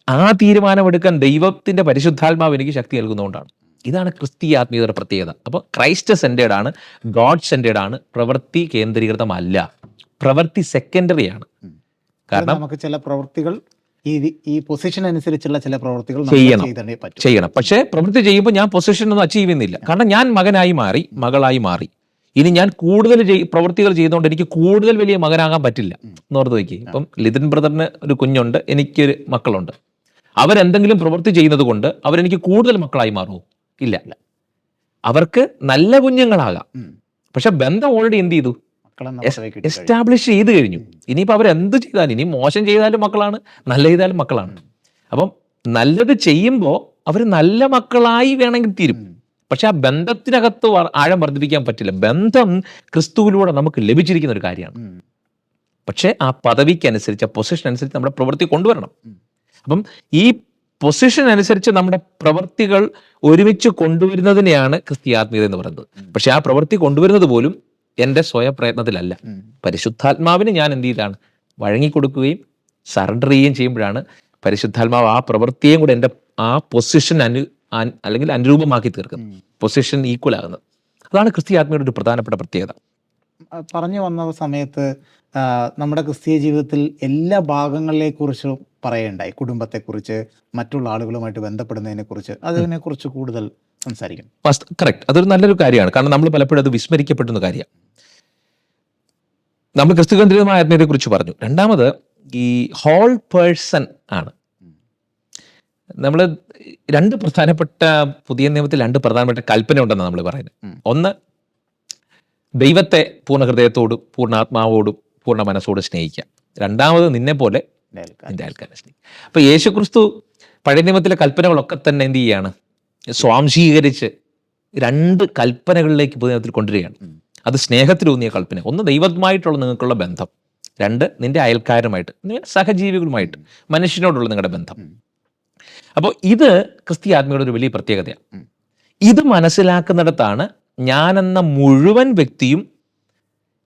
ആ തീരുമാനമെടുക്കാൻ ദൈവത്തിന്റെ പരിശുദ്ധാത്മാവ് എനിക്ക് ശക്തി നൽകുന്നതുകൊണ്ടാണ്. ഇതാണ് ക്രിസ്തീയ ആത്മീയതയുടെ പ്രത്യേകത. അപ്പോൾ ക്രൈസ്റ്റ് സെന്റേഡ് ആണ് ഗോഡ് സെന്റേഡ് ആണ് പ്രവൃത്തി കേന്ദ്രീകൃതമല്ല. പ്രവൃത്തി സെക്കൻഡറി ആണ് കാരണം നമുക്ക് ചില പ്രവൃത്തികൾ ഈ ഈ പൊസിഷൻ അനുസരിച്ചുള്ള ചില പ്രവൃത്തികൾ ചെയ്യണം. ചെയ്യണം. പക്ഷേ പ്രവൃത്തി ചെയ്യുമ്പോൾ ഞാൻ പൊസിഷൻ ഒന്നും അച്ചീവ് ചെയ്യുന്നില്ല. കാരണം ഞാൻ മകനായി മാറി മകളായി മാറി. ഇനി ഞാൻ കൂടുതൽ പ്രവൃത്തികൾ ചെയ്തുകൊണ്ട് എനിക്ക് കൂടുതൽ വലിയ മകനാകാൻ പറ്റില്ല. എന്ന് ഓർത്ത് നോക്കി ഇപ്പം ലിതിൻ ബ്രദറിന് ഒരു കുഞ്ഞുണ്ട് എനിക്കൊരു മക്കളുണ്ട്. അവരെന്തെങ്കിലും പ്രവൃത്തി ചെയ്യുന്നത് കൊണ്ട് അവരെനിക്ക് കൂടുതൽ മക്കളായി മാറുമോ? ഇല്ല. അവർക്ക് നല്ല കുഞ്ഞുങ്ങളാകാം. പക്ഷെ ബന്ധം ഓൾറെഡി എന്ത് ചെയ്തു? എസ്റ്റാബ്ലിഷ് ചെയ്ത് കഴിഞ്ഞു. ഇനിയിപ്പോൾ അവരെന്ത് ചെയ്താലും ഇനി മോശം ചെയ്താലും മക്കളാണ് നല്ല ചെയ്താലും മക്കളാണ്. അപ്പം നല്ലത് ചെയ്യുമ്പോൾ അവർ നല്ല മക്കളായി വേണമെങ്കിൽ തീരും. പക്ഷെ ആ ബന്ധത്തിനകത്ത് ആഴം വർദ്ധിപ്പിക്കാൻ പറ്റില്ല. ബന്ധം ക്രിസ്തുവിലൂടെ നമുക്ക് ലഭിച്ചിരിക്കുന്ന ഒരു കാര്യമാണ്. പക്ഷെ ആ പദവിക്കനുസരിച്ച് ആ പൊസിഷൻ അനുസരിച്ച് നമ്മുടെ പ്രവൃത്തി കൊണ്ടുവരണം. അപ്പം ഈ പൊസിഷൻ അനുസരിച്ച് നമ്മുടെ പ്രവൃത്തികൾ ഒരുമിച്ച് കൊണ്ടുവരുന്നതിനെയാണ് ക്രിസ്ത്യാത്മീയത എന്ന് പറയുന്നത്. പക്ഷെ ആ പ്രവൃത്തി കൊണ്ടുവരുന്നത് പോലും എന്റെ സ്വയപ്രയത്നത്തിലല്ല. പരിശുദ്ധാത്മാവിന് ഞാൻ എന്ത് ചെയ്താണ്? വഴങ്ങിക്കൊടുക്കുകയും സറണ്ടർ ചെയ്യുകയും ചെയ്യുമ്പോഴാണ് പരിശുദ്ധാത്മാവ് ആ പ്രവൃത്തിയും കൂടെ എന്റെ ആ പൊസിഷൻ അനു അല്ലെങ്കിൽ അനുരൂപമാക്കി തീർക്കുന്നത്. പൊസിഷൻ ഈക്വൽ ആകുന്നത്. അതാണ് ക്രിസ്ത്യാത്മയുടെ ഒരു പ്രധാനപ്പെട്ട പ്രത്യേകത. പറഞ്ഞു വന്ന സമയത്ത് നമ്മുടെ ക്രിസ്തീയ ജീവിതത്തിൽ എല്ലാ ഭാഗങ്ങളെ കുറിച്ചും പറയണ്ടായി. കുടുംബത്തെക്കുറിച്ച് മറ്റുള്ള ആളുകളുമായിട്ട് ബന്ധപ്പെടുന്നതിനെ കുറിച്ച് അതിനെക്കുറിച്ച് കൂടുതൽ സംസാരിക്കും കറക്റ്റ് അതൊരു നല്ലൊരു കാര്യമാണ്. കാരണം നമ്മൾ പലപ്പോഴും അത് വിസ്മരിക്കപ്പെടുന്ന കാര്യമാണ്. നമ്മൾ ക്രിസ്തു ക്രിസ്തുകേന്ദ്രിതമായ ആത്മീയതയെ കുറിച്ച് പറഞ്ഞു. രണ്ടാമത് ഈ ഹോൾ പേഴ്സൺ ആണ്. നമ്മൾ രണ്ട് പ്രധാനപ്പെട്ട പുതിയ നിയമത്തിൽ രണ്ട് പ്രധാനപ്പെട്ട കൽപ്പന ഉണ്ടെന്ന് നമ്മൾ പറയുന്നത്. ഒന്ന് ഒന്ന് ദൈവത്തെ പൂർണ ഹൃദയത്തോടും പൂർണ ആത്മാവോടും പൂർണ മനസ്സോടും സ്നേഹിക്കുക. രണ്ടാമത് നിന്നെ പോലെ നിന്റെ ആൾക്കാരെ സ്നേഹിക്കുക. അപ്പൊ യേശുക്രിസ്തു പഴയ നിയമത്തിലെ കൽപ്പനകളൊക്കെ തന്നെ എന്ത് ചെയ്യാണ്? സ്വാംശീകരിച്ച് രണ്ട് കൽപ്പനകളിലേക്ക് പുതിയത്തിൽ കൊണ്ടുവരികയാണ്. അത് സ്നേഹത്തിലൂന്നിയ കൽപ്പന. ഒന്ന് ദൈവമായിട്ടുള്ള നിങ്ങൾക്കുള്ള ബന്ധം. രണ്ട് നിന്റെ അയൽക്കാരുമായിട്ട് സഹജീവികളുമായിട്ട് മനുഷ്യനോടുള്ള നിങ്ങളുടെ ബന്ധം. അപ്പോൾ ഇത് ക്രിസ്തി ആത്മയുടെ ഒരു വലിയ പ്രത്യേകതയാണ്. ഇത് മനസ്സിലാക്കുന്നിടത്താണ് ഞാൻ എന്ന മുഴുവൻ വ്യക്തിയും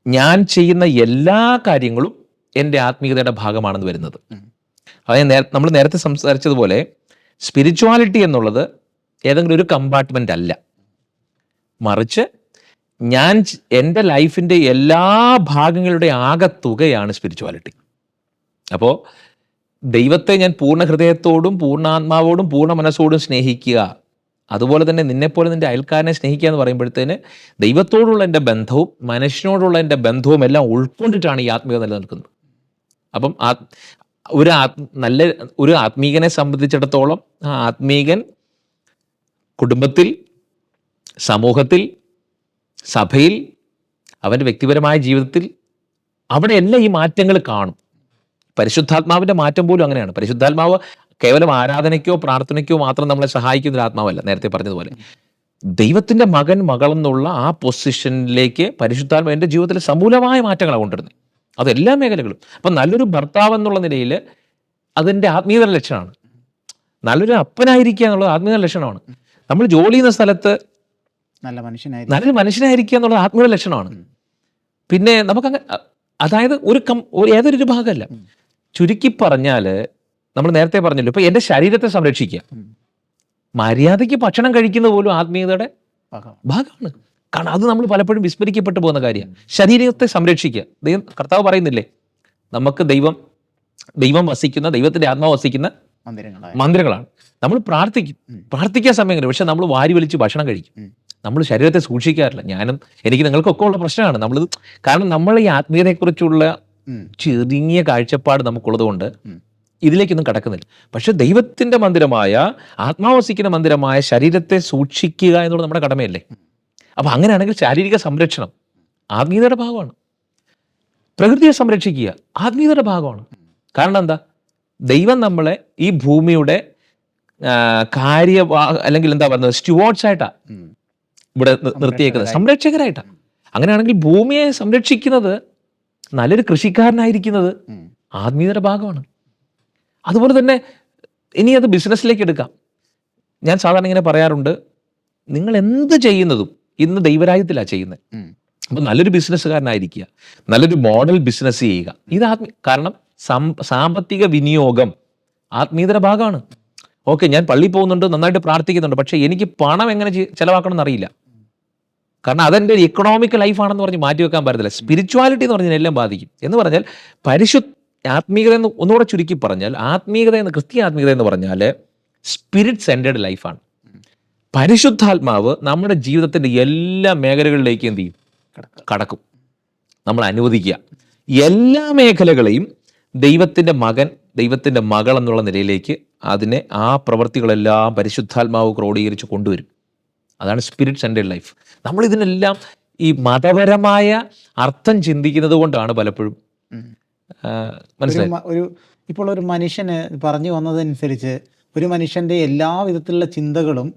ഞാൻ ചെയ്യുന്ന എല്ലാ കാര്യങ്ങളും എന്റെ ആത്മീയതയുടെ ഭാഗമാണെന്ന് വരുന്നത്. അതായത് നമ്മൾ നേരത്തെ സംസാരിച്ചതുപോലെ സ്പിരിച്വാലിറ്റി എന്നുള്ളത് ഏതെങ്കിലും ഒരു കമ്പാർട്ട്മെന്റ് അല്ല. മറിച്ച് ഞാൻ എന്റെ ലൈഫിന്റെ എല്ലാ ഭാഗങ്ങളുടെ ആകത്തുകയാണ് സ്പിരിച്വാലിറ്റി അപ്പോൾ ദൈവത്തെ ഞാൻ പൂർണ ഹൃദയത്തോടും പൂർണാത്മാവോടും പൂർണ മനസ്സോടും സ്നേഹിക്കുക അതുപോലെ തന്നെ നിന്നെപ്പോലെ നിന്റെ അയൽക്കാരനെ സ്നേഹിക്കുക എന്ന് പറയുമ്പോഴത്തേന് ദൈവത്തോടുള്ള എന്റെ ബന്ധവും മനുഷ്യനോടുള്ള എന്റെ ബന്ധവും എല്ലാം ഉൾക്കൊണ്ടിട്ടാണ് ഈ ആത്മീയത നിലനിൽക്കുന്നത്. അപ്പം ആ ഒരു ആത് നല്ല ഒരു ആത്മീകനെ സംബന്ധിച്ചിടത്തോളം ആ ആത്മീകൻ കുടുംബത്തിൽ സമൂഹത്തിൽ സഭയിൽ അവന്റെ വ്യക്തിപരമായ ജീവിതത്തിൽ അവിടെ എല്ലാം ഈ മാറ്റങ്ങൾ കാണും. പരിശുദ്ധാത്മാവിന്റെ മാറ്റം പോലും അങ്ങനെയാണ്. പരിശുദ്ധാത്മാവ് കേവലം ആരാധനയ്ക്കോ പ്രാർത്ഥനയ്ക്കോ മാത്രം നമ്മളെ സഹായിക്കുന്ന ഒരു ആത്മാവല്ല നേരത്തെ പറഞ്ഞതുപോലെ. ദൈവത്തിന്റെ മകൻ മകൾ എന്നുള്ള ആ പൊസിഷനിലേക്ക് പരിശുദ്ധാത്മ എന്റെ ജീവിതത്തിൽ സമൂലമായ മാറ്റങ്ങളാണ് കൊണ്ടുവരുന്നത്. അത് എല്ലാ മേഖലകളും അപ്പം നല്ലൊരു ഭർത്താവ് എന്നുള്ള നിലയിൽ അതിന്റെ ആത്മീയത ലക്ഷണമാണ്. നല്ലൊരു അപ്പനായിരിക്കുക എന്നുള്ളത് ആത്മീയ ലക്ഷണമാണ്. നമ്മൾ ജോലി ചെയ്യുന്ന സ്ഥലത്ത് നല്ല മനുഷ്യനായി നല്ലൊരു മനുഷ്യനായിരിക്കുക എന്നുള്ളത് ആത്മീയ ലക്ഷണമാണ്. പിന്നെ നമുക്ക് അങ്ങനെ അതായത് ഒരു കം ഒരു ഏതൊരു ഭാഗമല്ല. ചുരുക്കി പറഞ്ഞാൽ നമ്മൾ നേരത്തെ പറഞ്ഞല്ലോ ഇപ്പൊ എന്റെ ശരീരത്തെ സംരക്ഷിക്കുക. മര്യാദയ്ക്ക് ഭക്ഷണം കഴിക്കുന്ന പോലും ആത്മീയതയുടെ ഭാഗമാണ്. കാരണം അത് നമ്മൾ പലപ്പോഴും വിസ്മരിക്കപ്പെട്ടു പോകുന്ന കാര്യമാണ്. ശരീരത്തെ സംരക്ഷിക്കുക. ദൈവം കർത്താവ് പറയുന്നില്ലേ നമുക്ക് ദൈവം ദൈവം വസിക്കുന്ന ദൈവത്തിന്റെ ആത്മാവ് വസിക്കുന്ന മന്ദിരങ്ങളാണ്. നമ്മൾ പ്രാർത്ഥിക്കും. പ്രാർത്ഥിക്കാൻ സമയം പക്ഷെ നമ്മൾ വാരി വലിച്ച് ഭക്ഷണം കഴിക്കും. നമ്മൾ ശരീരത്തെ സൂക്ഷിക്കാറില്ല. ഞാനും എനിക്ക് നിങ്ങൾക്കൊക്കെ ഉള്ള പ്രശ്നമാണ്. നമ്മൾ കാരണം നമ്മൾ ഈ ആത്മീയതയെക്കുറിച്ചുള്ള കുറിച്ചുള്ള ചെറിയ കാഴ്ചപ്പാട് നമുക്കുള്ളത് കൊണ്ട് ഇതിലേക്കൊന്നും കടക്കുന്നില്ല. പക്ഷെ ദൈവത്തിന്റെ മന്ദിരമായ ആത്മാവസിക്കുന്ന മന്ദിരമായ ശരീരത്തെ സൂക്ഷിക്കുക എന്നുള്ളത് നമ്മുടെ കടമയല്ലേ? അപ്പൊ അങ്ങനെയാണെങ്കിൽ ശാരീരിക സംരക്ഷണം ആത്മീയതയുടെ ഭാഗമാണ്. പ്രകൃതിയെ സംരക്ഷിക്കുക ആത്മീയതയുടെ ഭാഗമാണ്. കാരണം എന്താ? ദൈവം നമ്മളെ ഈ ഭൂമിയുടെ കാര്യ അല്ലെങ്കിൽ എന്താ പറയുന്നത് സ്റ്റുവാർഡ്സ് ആയിട്ടാ ഇവിടെ നിർത്തിയേക്കുന്നത്. സംരക്ഷകരായിട്ടാ. അങ്ങനെയാണെങ്കിൽ ഭൂമിയെ സംരക്ഷിക്കുന്നത് നല്ലൊരു കൃഷിക്കാരനായിരിക്കുന്നത്. ആത്മീയതയുടെ ഭാഗമാണ്. അതുപോലെ തന്നെ ഇനി അത് ബിസിനസ്സിലേക്ക് എടുക്കാം. ഞാൻ സാധാരണ ഇങ്ങനെ പറയാറുണ്ട് നിങ്ങൾ എന്ത് ചെയ്യുന്നതും ഇന്ന് ദൈവരാജ്യത്തിലാണ് ചെയ്യുന്നത്. അപ്പൊ നല്ലൊരു ബിസിനസ്സുകാരനായിരിക്കുക നല്ലൊരു മോഡൽ ബിസിനസ് ചെയ്യുക. ഇത് ആത്മീയ കാരണം സാമ്പത്തിക വിനിയോഗം ആത്മീയതയുടെ ഭാഗമാണ്. ഓക്കെ ഞാൻ പള്ളി പോകുന്നുണ്ട് നന്നായിട്ട് പ്രാർത്ഥിക്കുന്നുണ്ട് പക്ഷേ എനിക്ക് പണം എങ്ങനെ ചെലവാക്കണം എന്നറിയില്ല കാരണം അതെന്റെ ഒരു ഇക്കണോമിക് ലൈഫാണെന്ന് പറഞ്ഞ് മാറ്റി വെക്കാൻ പറ്റത്തില്ല. സ്പിരിച്വാലിറ്റി എന്ന് പറഞ്ഞാൽ എല്ലാം ബാധിക്കും. എന്ന് പറഞ്ഞാൽ പരിശു ആത്മീയത എന്ന് ഒന്നുകൂടെ ചുരുക്കി പറഞ്ഞാൽ ആത്മീയത എന്ന് ക്രിസ്ത്യ ആത്മീയത എന്ന് പറഞ്ഞാൽ സ്പിരിറ്റ് സെന്റേഡ് ലൈഫാണ് പരിശുദ്ധാത്മാവ് നമ്മുടെ ജീവിതത്തിന്റെ എല്ലാ മേഖലകളിലേക്കും എന്ത് ചെയ്യും? കടക്കും. നമ്മൾ അനുവദിക്കുക. എല്ലാ മേഖലകളെയും ദൈവത്തിന്റെ മകൻ ദൈവത്തിന്റെ മകൾ എന്നുള്ള നിലയിലേക്ക് അതിനെ ആ പ്രവൃത്തികളെല്ലാം പരിശുദ്ധാത്മാവ് ക്രോഡീകരിച്ച് കൊണ്ടുവരും. അതാണ് സ്പിരിറ്റ് സെന്റേഡ് ലൈഫ് നമ്മൾ ഇതിനെല്ലാം ഈ മതപരമായ അർത്ഥം ചിന്തിക്കുന്നത് കൊണ്ടാണ് പലപ്പോഴും. മനസ്സിലായി? ഒരു ഇപ്പോൾ ഒരു മനുഷ്യന് പറഞ്ഞു വന്നതനുസരിച്ച് ഒരു മനുഷ്യന്റെ എല്ലാ വിധത്തിലുള്ള ചിന്തകളും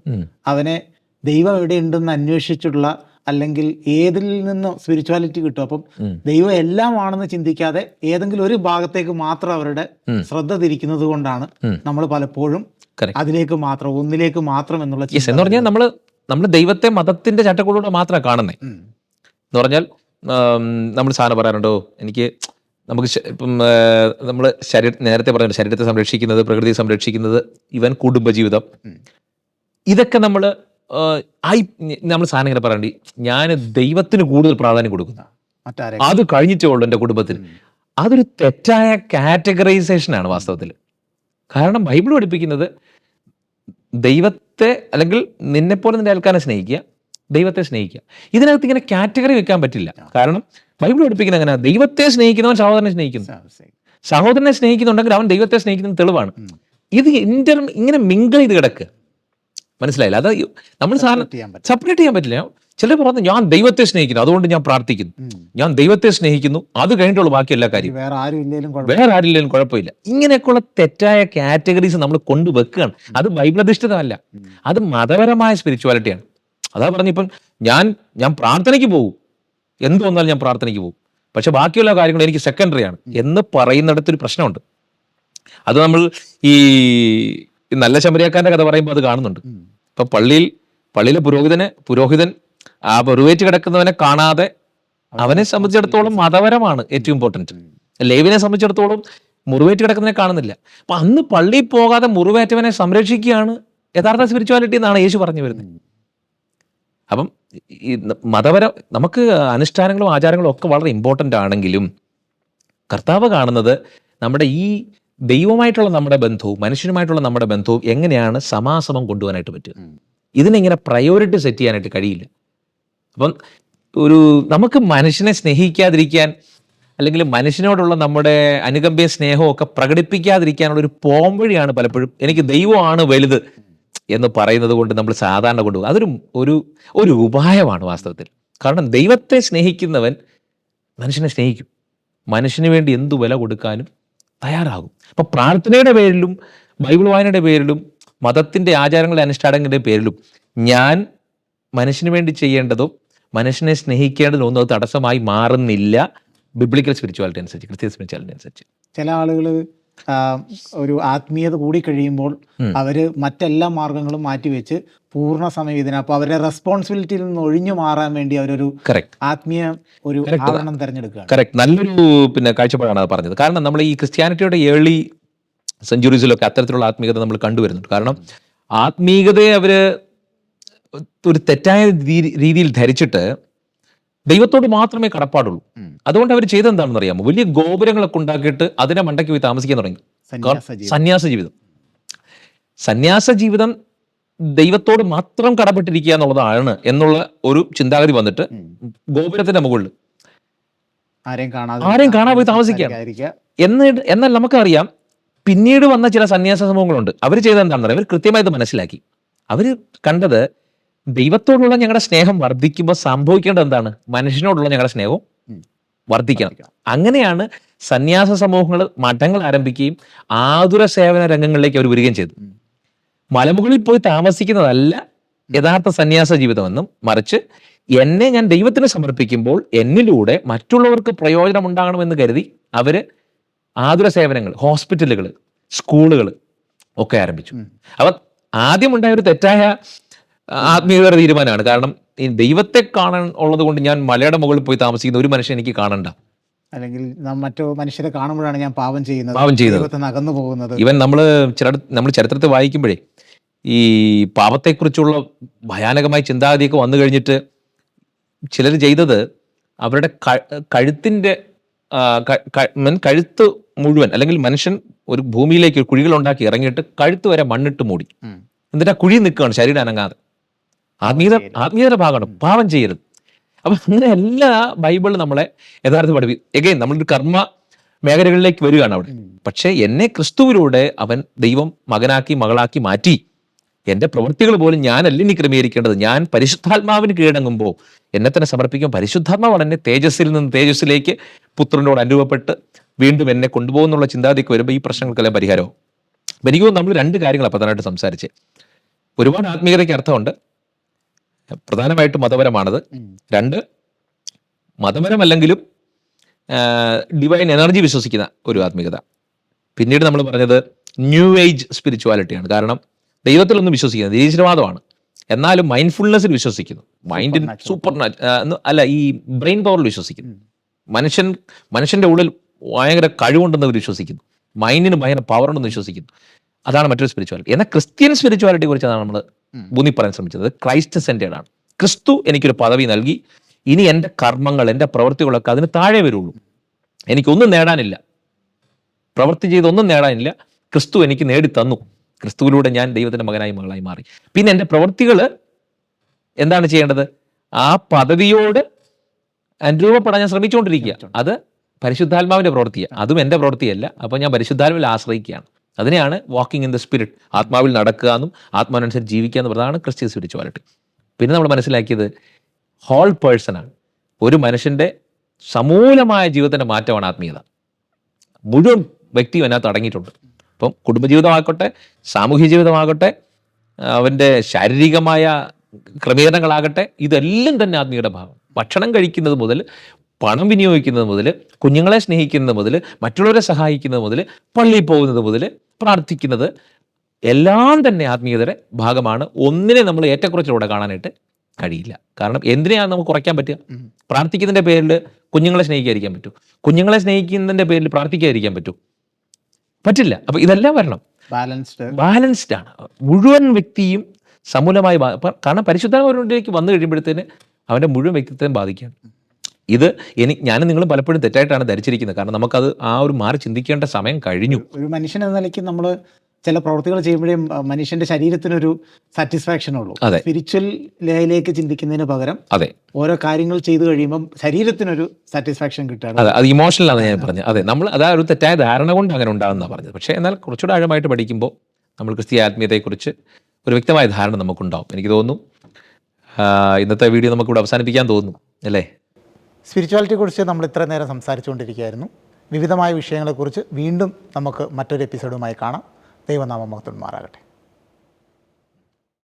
അവനെ ദൈവം എവിടെയുണ്ടെന്ന് അന്വേഷിച്ചിട്ടുള്ള അല്ലെങ്കിൽ ഏതിൽ നിന്ന് സ്പിരിച്വാലിറ്റി കിട്ടും. അപ്പം ദൈവം എല്ലാം ആണെന്ന് ചിന്തിക്കാതെ ഏതെങ്കിലും ഒരു ഭാഗത്തേക്ക് മാത്രം അവരുടെ. ശ്രദ്ധ തിരിക്കുന്നത് കൊണ്ടാണ് നമ്മൾ പലപ്പോഴും അതിലേക്ക് മാത്രം ഒന്നിലേക്ക് മാത്രം എന്നുള്ള എന്ന് പറഞ്ഞാൽ നമ്മൾ നമ്മൾ ദൈവത്തെ മതത്തിന്റെ ചട്ടക്കൂടിലൂടെ മാത്രമാണ് കാണുന്നത് എന്ന് പറഞ്ഞാൽ നമ്മൾ സാധനം പറയാറുണ്ടോ എനിക്ക് നമുക്ക് ഇപ്പം നമ്മൾ ശരീര നേരത്തെ പറഞ്ഞു ശരീരത്തെ സംരക്ഷിക്കുന്നത് പ്രകൃതിയെ സംരക്ഷിക്കുന്നത് ഇവൻ കുടുംബജീവിതം. ഇതൊക്കെ നമ്മൾ ആയി നമ്മൾ സാധനം ഇങ്ങനെ പറയണ്ടി. ഞാൻ ദൈവത്തിന് കൂടുതൽ പ്രാധാന്യം കൊടുക്കുന്ന. അത് കഴിഞ്ഞിട്ടേ ഉള്ളൂ എന്റെ കുടുംബത്തിന് അതൊരു തെറ്റായ കാറ്റഗറൈസേഷൻ ആണ് വാസ്തവത്തിൽ. കാരണം ബൈബിൾ പഠിപ്പിക്കുന്നത് ദൈവത്തെ അല്ലെങ്കിൽ നിന്നെപ്പോലെ നിന്റെ ആൾക്കാരെ സ്നേഹിക്കുക ദൈവത്തെ സ്നേഹിക്കുക. ഇതിനകത്ത് ഇങ്ങനെ കാറ്റഗറി വെക്കാൻ പറ്റില്ല. കാരണം ബൈബിൾ പഠിപ്പിക്കുന്നത് അങ്ങനെ. ദൈവത്തെ സ്നേഹിക്കുന്നവൻ സഹോദരനെ സ്നേഹിക്കുന്നു. സഹോദരനെ സ്നേഹിക്കുന്നുണ്ടെങ്കിൽ അവൻ ദൈവത്തെ സ്നേഹിക്കുന്ന തെളിവാണ്. ഇത് ഇന്റർ ഇങ്ങനെ മിങ്കിൾ ചെയ്ത് കിടക്കുക മനസ്സിലായില്ല. അത് നമ്മൾ സാധനം സെപ്പറേറ്റ് ചെയ്യാൻ പറ്റില്ല. ചിലർ പറഞ്ഞു ഞാൻ ദൈവത്തെ സ്നേഹിക്കുന്നു. അതുകൊണ്ട് ഞാൻ പ്രാർത്ഥിക്കുന്നു. ഞാൻ ദൈവത്തെ സ്നേഹിക്കുന്നു. അത് കഴിഞ്ഞിട്ടുള്ള ബാക്കി എല്ലാ കാര്യം വേറെ ആരില്ലെങ്കിലും കുഴപ്പമില്ല. ഇങ്ങനെയൊക്കെയുള്ള തെറ്റായ കാറ്റഗറീസ് നമ്മൾ കൊണ്ടുവെക്കുകയാണ്. അത് ബൈബിൾ അധിഷ്ഠിതമല്ല അത് മതപരമായ സ്പിരിച്വാലിറ്റിയാണ്. അതാ പറഞ്ഞു ഇപ്പം ഞാൻ ഞാൻ പ്രാർത്ഥനയ്ക്ക് പോകും. എന്ത് വന്നാലും ഞാൻ പ്രാർത്ഥനയ്ക്ക് പോകും. പക്ഷെ ബാക്കിയുള്ള കാര്യങ്ങൾ എനിക്ക് സെക്കൻഡറി ആണ്. എന്ന് പറയുന്നിടത്തൊരു പ്രശ്നമുണ്ട്. അത് നമ്മൾ ഈ നല്ല ശമരിയാക്കാരന്റെ കഥ പറയുമ്പോൾ അത് കാണുന്നുണ്ട്. ഇപ്പൊ പള്ളിയിൽ പള്ളിയിലെ പുരോഹിതനെ പുരോഹിതൻ ആ വെറുവേറ്റ് കിടക്കുന്നവനെ കാണാതെ അവനെ സംബന്ധിച്ചിടത്തോളം മതപരമാണ് ഏറ്റവും ഇമ്പോർട്ടന്റ്. ലേവിനെ സംബന്ധിച്ചിടത്തോളം മുറിവേറ്റ് കിടക്കുന്നതിനെ കാണുന്നില്ല അപ്പൊ അന്ന് പള്ളിയിൽ പോകാതെ മുറിവേറ്റവനെ സംരക്ഷിക്കുകയാണ് യഥാർത്ഥ സ്പിരിച്വാലിറ്റി എന്നാണ് യേശു പറഞ്ഞു വരുന്നത്. അപ്പം ഈ മതപര നമുക്ക് അനുഷ്ഠാനങ്ങളും ആചാരങ്ങളും ഒക്കെ വളരെ ഇമ്പോർട്ടന്റ് ആണെങ്കിലും കർത്താവ് കാണുന്നത് നമ്മുടെ ഈ ദൈവമായിട്ടുള്ള നമ്മുടെ ബന്ധവും മനുഷ്യനുമായിട്ടുള്ള നമ്മുടെ ബന്ധവും എങ്ങനെയാണ് സമാസമം കൊണ്ടുപോകാനായിട്ട് പറ്റുക. ഇതിനെങ്ങനെ പ്രയോറിറ്റി സെറ്റ് ചെയ്യാനായിട്ട് കഴിയില്ല. അപ്പം ഒരു നമുക്ക് മനുഷ്യനെ സ്നേഹിക്കാതിരിക്കാൻ അല്ലെങ്കിൽ മനുഷ്യനോടുള്ള നമ്മുടെ അനുകമ്പയ സ്നേഹവും ഒക്കെ പ്രകടിപ്പിക്കാതിരിക്കാനുള്ള ഒരു പോംവഴിയാണ് പലപ്പോഴും എനിക്ക് ദൈവമാണ് വലുത് എന്ന് പറയുന്നത് കൊണ്ട് നമ്മൾ സാധാരണ കൊണ്ടുപോകും. അതൊരു ഒരു ഒരു ഉപായമാണ് വാസ്തവത്തിൽ. കാരണം ദൈവത്തെ സ്നേഹിക്കുന്നവൻ മനുഷ്യനെ സ്നേഹിക്കും. മനുഷ്യന് വേണ്ടി എന്തു വില കൊടുക്കാനും തയ്യാറാകും. അപ്പോൾ പ്രാർത്ഥനയുടെ പേരിലും ബൈബിൾ വായനയുടെ പേരിലും മതത്തിന്റെ ആചാരങ്ങളുടെ അനുഷ്ഠാനങ്ങളുടെ പേരിലും ഞാൻ മനുഷ്യന് വേണ്ടി ചെയ്യേണ്ടതും മനുഷ്യനെ സ്നേഹിക്കേണ്ടതും ഒന്നും തടസ്സമായി മാറുന്നില്ല. ബിബ്ലിക്കൽ സ്പിരിച്വാലിറ്റി അനുസരിച്ച് ക്രിസ്ത്യൻ സ്പിരിച്വാലിറ്റി അനുസരിച്ച്. ചില ആളുകൾ ഒരു ആത്മീയത കൂടി കഴിയുമ്പോൾ. അവർ മറ്റെല്ലാ മാർഗങ്ങളും മാറ്റിവെച്ച് പൂർണ സമയം ഇതിന് അപ്പോൾ അവരുടെ റെസ്പോൺസിബിലിറ്റിയിൽ നിന്ന് ഒഴിഞ്ഞു മാറാൻ വേണ്ടി അവരൊരു ആത്മീയ ഒരു. ആവരണം തിരഞ്ഞെടുക്കുകയാണ് കറക്റ്റ് നല്ലൊരു പിന്നെ കാഴ്ചപ്പാടാണ് അത് പറഞ്ഞത് കാരണം നമ്മൾ ഈ ക്രിസ്ത്യാനിറ്റിയുടെ ഏളി സെഞ്ചുറീസിലൊക്കെ അത്തരത്തിലുള്ള ആത്മീയത നമ്മൾ കണ്ടുവരുന്നുണ്ട് കാരണം ആത്മീയതയെ അവർ ഒരു തെറ്റായ രീതിയിൽ ധരിച്ചിട്ട് ദൈവത്തോട് മാത്രമേ കടപ്പാടുള്ളൂ. അതുകൊണ്ട് അവർ ചെയ്തെന്താണെന്ന് അറിയാമോ? വലിയ ഗോപുരങ്ങളൊക്കെ ഉണ്ടാക്കിയിട്ട് അതിനെ മണ്ടയ്ക്ക് പോയി താമസിക്കാൻ തുടങ്ങി. സന്യാസ ജീവിതം. സന്യാസ ജീവിതം. ദൈവത്തോട് മാത്രം കടപ്പെട്ടിരിക്കുക എന്നുള്ളതാണ് എന്നുള്ള ഒരു ചിന്താഗതി വന്നിട്ട് ഗോപുരത്തിന്റെ മുകളിൽ ആരെയും കാണാതെ പോയി താമസിക്കാം എന്നിട്ട് എന്നാൽ നമുക്കറിയാം പിന്നീട് വന്ന ചില സന്യാസ സമൂഹങ്ങളുണ്ട്. അവർ ചെയ്തത് എന്താണെന്ന് അറിയാം. അവർ കൃത്യമായി ഇത് മനസ്സിലാക്കി. അവർ കണ്ടത് ദൈവത്തോടുള്ള ഞങ്ങളുടെ സ്നേഹം വർദ്ധിക്കുമ്പോൾ സംഭവിക്കേണ്ടത് എന്താണ്? മനുഷ്യനോടുള്ള ഞങ്ങളുടെ സ്നേഹവും. വർദ്ധിക്കണം. അങ്ങനെയാണ് സന്യാസ സമൂഹങ്ങൾ മഠങ്ങൾ ആരംഭിക്കുകയും ആതുര സേവന രംഗങ്ങളിലേക്ക് അവർ വരികയും ചെയ്തു മലമുകളിൽ പോയി താമസിക്കുന്നതല്ല യഥാർത്ഥ സന്യാസ ജീവിതമെന്നും മറിച്ച് എന്നെ ഞാൻ ദൈവത്തിന് സമർപ്പിക്കുമ്പോൾ എന്നിലൂടെ മറ്റുള്ളവർക്ക് പ്രയോജനം ഉണ്ടാകണമെന്ന് കരുതി അവർ ആതുര സേവനങ്ങൾ ഹോസ്പിറ്റലുകൾ സ്കൂളുകൾ ഒക്കെ ആരംഭിച്ചു. അപ്പം ആദ്യം ഉണ്ടായ ഒരു തെറ്റായ ആത്മീയതയുടെ തീരുമാനമാണ്. കാരണം ദൈവത്തെ കാണാൻ ഉള്ളത് കൊണ്ട് ഞാൻ മലയുടെ മുകളിൽ പോയി താമസിക്കുന്ന ഒരു മനുഷ്യൻ എനിക്ക് കാണണ്ട. അല്ലെങ്കിൽ മറ്റു മനുഷ്യരെ കാണുമ്പോഴാണ് ഞാൻ പാപം ചെയ്യുന്നത് പാപം ചെയ്യുന്നത്. അകന്നു പോകുന്നത്. ഇവൻ നമ്മൾ ചില നമ്മൾ ചരിത്രത്തിൽ വായിക്കുമ്പോഴേ ഈ പാപത്തെക്കുറിച്ചുള്ള ഭയാനകമായ ചിന്താഗതിയൊക്കെ വന്നു കഴിഞ്ഞിട്ട് ചിലർ ചെയ്തത് അവരുടെ കഴുത്തിന്റെ കഴുത്ത് മുഴുവൻ അല്ലെങ്കിൽ മനുഷ്യൻ ഒരു ഭൂമിയിലേക്ക് കുഴികൾ ഉണ്ടാക്കി ഇറങ്ങിയിട്ട് കഴുത്ത് വരെ മണ്ണിട്ട് മൂടി. എന്നിട്ട് ആ കുഴി നിൽക്കുകയാണ് ശരീരം അനങ്ങാതെ. ആത്മീയത ആത്മീയതയുടെ ഭാഗമാണ്. പാപം ചെയ്യരുത്. അപ്പൊ അങ്ങനെ എല്ലാ ബൈബിൾ നമ്മളെ യഥാർത്ഥ പഠിപ്പി എഗൈൻ നമ്മളൊരു കർമ്മ മേഖലകളിലേക്ക് വരികയാണ് അവിടെ. പക്ഷേ എന്നെ ക്രിസ്തുവിലൂടെ അവൻ ദൈവം മകനാക്കി മകളാക്കി മാറ്റി. എന്റെ പ്രവൃത്തികൾ പോലും ഞാനല്ല ഇനി ക്രമീകരിക്കേണ്ടത്. ഞാൻ പരിശുദ്ധാത്മാവിന് കീഴടങ്ങുമ്പോൾ എന്നെ തന്നെ സമർപ്പിക്കും. പരിശുദ്ധാത്മാവാണ് എന്നെ തേജസ്സിൽ നിന്ന് തേജസ്സിലേക്ക് പുത്രനോട് അനുഭവപ്പെട്ട് വീണ്ടും എന്നെ കൊണ്ടുപോകുന്നുള്ള ചിന്താഗതിക്ക് വരുമ്പോൾ ഈ പ്രശ്നങ്ങൾക്കെല്ലാം പരിഹാരവും അപ്പൊ എനിക്ക് നമ്മൾ രണ്ട് കാര്യങ്ങളാണ് പ്രധാനമായിട്ട് സംസാരിച്ച്. ഒരുപാട് ആത്മീയതയ്ക്ക് അർത്ഥമുണ്ട്. പ്രധാനമായിട്ടും മതപരമാണത്. രണ്ട് മതപരമല്ലെങ്കിലും ഡിവൈൻ എനർജി വിശ്വസിക്കുന്ന ഒരു ആത്മീയത പിന്നീട് നമ്മൾ പറഞ്ഞത് ന്യൂ ഏജ് സ്പിരിച്വാലിറ്റിയാണ് കാരണം ദൈവത്തിലൊന്നും വിശ്വസിക്കുന്നത് നിരീശ്വരവാദമാണ്. എന്നാലും മൈൻഡ്ഫുൾനെസ്സിൽ വിശ്വസിക്കുന്നു. മൈൻഡിൽ സൂപ്പർ അല്ല ഈ ബ്രെയിൻ പവറിൽ വിശ്വസിക്കുന്നു. മനുഷ്യൻ മനുഷ്യന്റെ ഉള്ളിൽ ഭയങ്കര കഴിവുണ്ടെന്ന് അവർ വിശ്വസിക്കുന്നു. മൈൻഡിന് ഭയങ്കര പവർ ഉണ്ടെന്ന് വിശ്വസിക്കുന്നു. അതാണ് മറ്റൊരു സ്പിരിച്വാലിറ്റി എന്നാൽ ക്രിസ്ത്യൻ സ്പിരിച്വാലിറ്റി കുറിച്ചാണ് നമ്മൾ. ഊന്നി പറയാൻ ശ്രമിച്ചത്. ക്രൈസ്റ്റ് സെന്റേഡ് ആണ്. ക്രിസ്തു എനിക്കൊരു പദവി നൽകി. ഇനി എന്റെ കർമ്മങ്ങൾ എന്റെ പ്രവൃത്തികളൊക്കെ അതിന് താഴെ വരുള്ളൂ. എനിക്കൊന്നും നേടാനില്ല. പ്രവൃത്തി ചെയ്തൊന്നും നേടാനില്ല. ക്രിസ്തു എനിക്ക് നേടി തന്നു. ക്രിസ്തുവിലൂടെ ഞാൻ ദൈവത്തിന്റെ മകനായി മകളായി മാറി. പിന്നെ എന്റെ പ്രവൃത്തികൾ എന്താണ് ചെയ്യേണ്ടത്? ആ പദവിയോട് അനുരൂപപ്പെടാൻ ഞാൻ ശ്രമിച്ചുകൊണ്ടിരിക്കുക. അത് പരിശുദ്ധാത്മാവിന്റെ പ്രവൃത്തിയാണ്. അതും എന്റെ പ്രവൃത്തിയല്ല. അപ്പോൾ ഞാൻ പരിശുദ്ധാത്മാവിൽ ആശ്രയിക്കുകയാണ്. അതിനെയാണ് വാക്കിംഗ് ഇൻ ദ സ്പിരിറ്റ് ആത്മാവിൽ നടക്കുക എന്നും ആത്മാവിനനുസരിച്ച് ജീവിക്കുക എന്ന് പറഞ്ഞതാണ് ക്രിസ്ത്യൻ സ്പിരിച്വാലിറ്റി പിന്നെ നമ്മൾ മനസ്സിലാക്കിയത് ഹോൾ പേഴ്സണാണ് ഒരു മനുഷ്യന്റെ സമൂലമായ ജീവിതത്തിന്റെ മാറ്റമാണ് ആത്മീയത. മുഴുവൻ വ്യക്തിയും അതിനകത്ത് അടങ്ങിയിട്ടുണ്ട്. അപ്പം കുടുംബജീവിതമാകട്ടെ സാമൂഹ്യ ജീവിതമാകട്ടെ അവന്റെ ശാരീരികമായ ക്രമീകരണങ്ങളാകട്ടെ ഇതെല്ലാം തന്നെ ആത്മീയയുടെ ഭാഗം. ഭക്ഷണം കഴിക്കുന്നത് മുതൽ പണം വിനിയോഗിക്കുന്നത് മുതൽ കുഞ്ഞുങ്ങളെ സ്നേഹിക്കുന്നത് മുതൽ മറ്റുള്ളവരെ സഹായിക്കുന്നത് മുതൽ പള്ളിയിൽ പോകുന്നത് മുതൽ പ്രാർത്ഥിക്കുന്നത് എല്ലാം തന്നെ ആത്മീയതയുടെ ഭാഗമാണ്. ഒന്നിനെ നമ്മൾ ഏറ്റക്കുറച്ചിലൂടെ കാണാനായിട്ട് കഴിയില്ല. കാരണം എന്തിനെയാണ് നമുക്ക് കുറയ്ക്കാൻ പറ്റുക? പ്രാർത്ഥിക്കുന്നതിന്റെ പേരിൽ കുഞ്ഞുങ്ങളെ സ്നേഹിക്കാതിരിക്കാൻ പറ്റൂ. കുഞ്ഞുങ്ങളെ സ്നേഹിക്കുന്നതിന്റെ പേരിൽ പ്രാർത്ഥിക്കാതിരിക്കാൻ പറ്റൂ. പറ്റില്ല. അപ്പൊ ഇതെല്ലാം വരണം. ബാലൻസ്ഡ്. ബാലൻസ്ഡ് ആണ്. മുഴുവൻ വ്യക്തിയും സമൂലമായി കാരണം പ- കാരണം പരിശുദ്ധാത്മാവിലേക്ക് വന്നു കഴിയുമ്പോഴത്തേന് അവന്റെ മുഴുവൻ വ്യക്തിത്വം ബാധിക്കുകയാണ്. ഇത് എനിക്ക് ഞാനും നിങ്ങളും പലപ്പോഴും തെറ്റായിട്ടാണ് ധരിച്ചിരിക്കുന്നത്. കാരണം നമുക്കത് ആ ഒരു മാറി ചിന്തിക്കേണ്ട സമയം കഴിഞ്ഞു. ഒരു മനുഷ്യൻ എന്ന നിലയ്ക്ക് നമ്മൾ ചില പ്രവൃത്തികൾ ചെയ്യുമ്പോഴേ മനുഷ്യന്റെ ശരീരത്തിനൊരു സാറ്റിസ്ഫാക്ഷൻ ഉള്ളൂ. അതെ. സ്പിരിച്വൽ ലേയിലേക്ക് ചിന്തിക്കുന്നതിന് പകരം അതെ. ഓരോ കാര്യങ്ങൾ ചെയ്തു കഴിയുമ്പോൾ ശരീരത്തിനൊരു സാറ്റിസ്ഫാക്ഷൻ കിട്ടുകയാണ് അതെ അത് ഇമോഷണലാണ് ഞാൻ പറഞ്ഞത്. അതെ നമ്മൾ അതാ ഒരു തെറ്റായ ധാരണ കൊണ്ട് അങ്ങനെ ഉണ്ടാകുന്ന പറഞ്ഞത്. പക്ഷേ എന്നാൽ കുറച്ചുകൂടെ ആഴമായിട്ട് പഠിക്കുമ്പോൾ നമ്മൾ ക്രിസ്തീയ ആത്മീയതയെക്കുറിച്ച് ഒരു വ്യക്തമായ ധാരണ നമുക്കുണ്ടാവും. എനിക്ക് തോന്നുന്നു ഇന്നത്തെ വീഡിയോ നമുക്കിവിടെ അവസാനിപ്പിക്കാൻ തോന്നുന്നു അല്ലേ? സ്പിരിച്വാലിറ്റിയെ കുറിച്ച് നമ്മൾ ഇത്ര നേരം സംസാരിച്ചുകൊണ്ടിരിക്കുകയായിരുന്നു. വിവിധമായ വിഷയങ്ങളെക്കുറിച്ച് വീണ്ടും നമുക്ക് മറ്റൊരു എപ്പിസോഡുമായി കാണാം. ദൈവനാമം മഹത്വന്മാരാകട്ടെ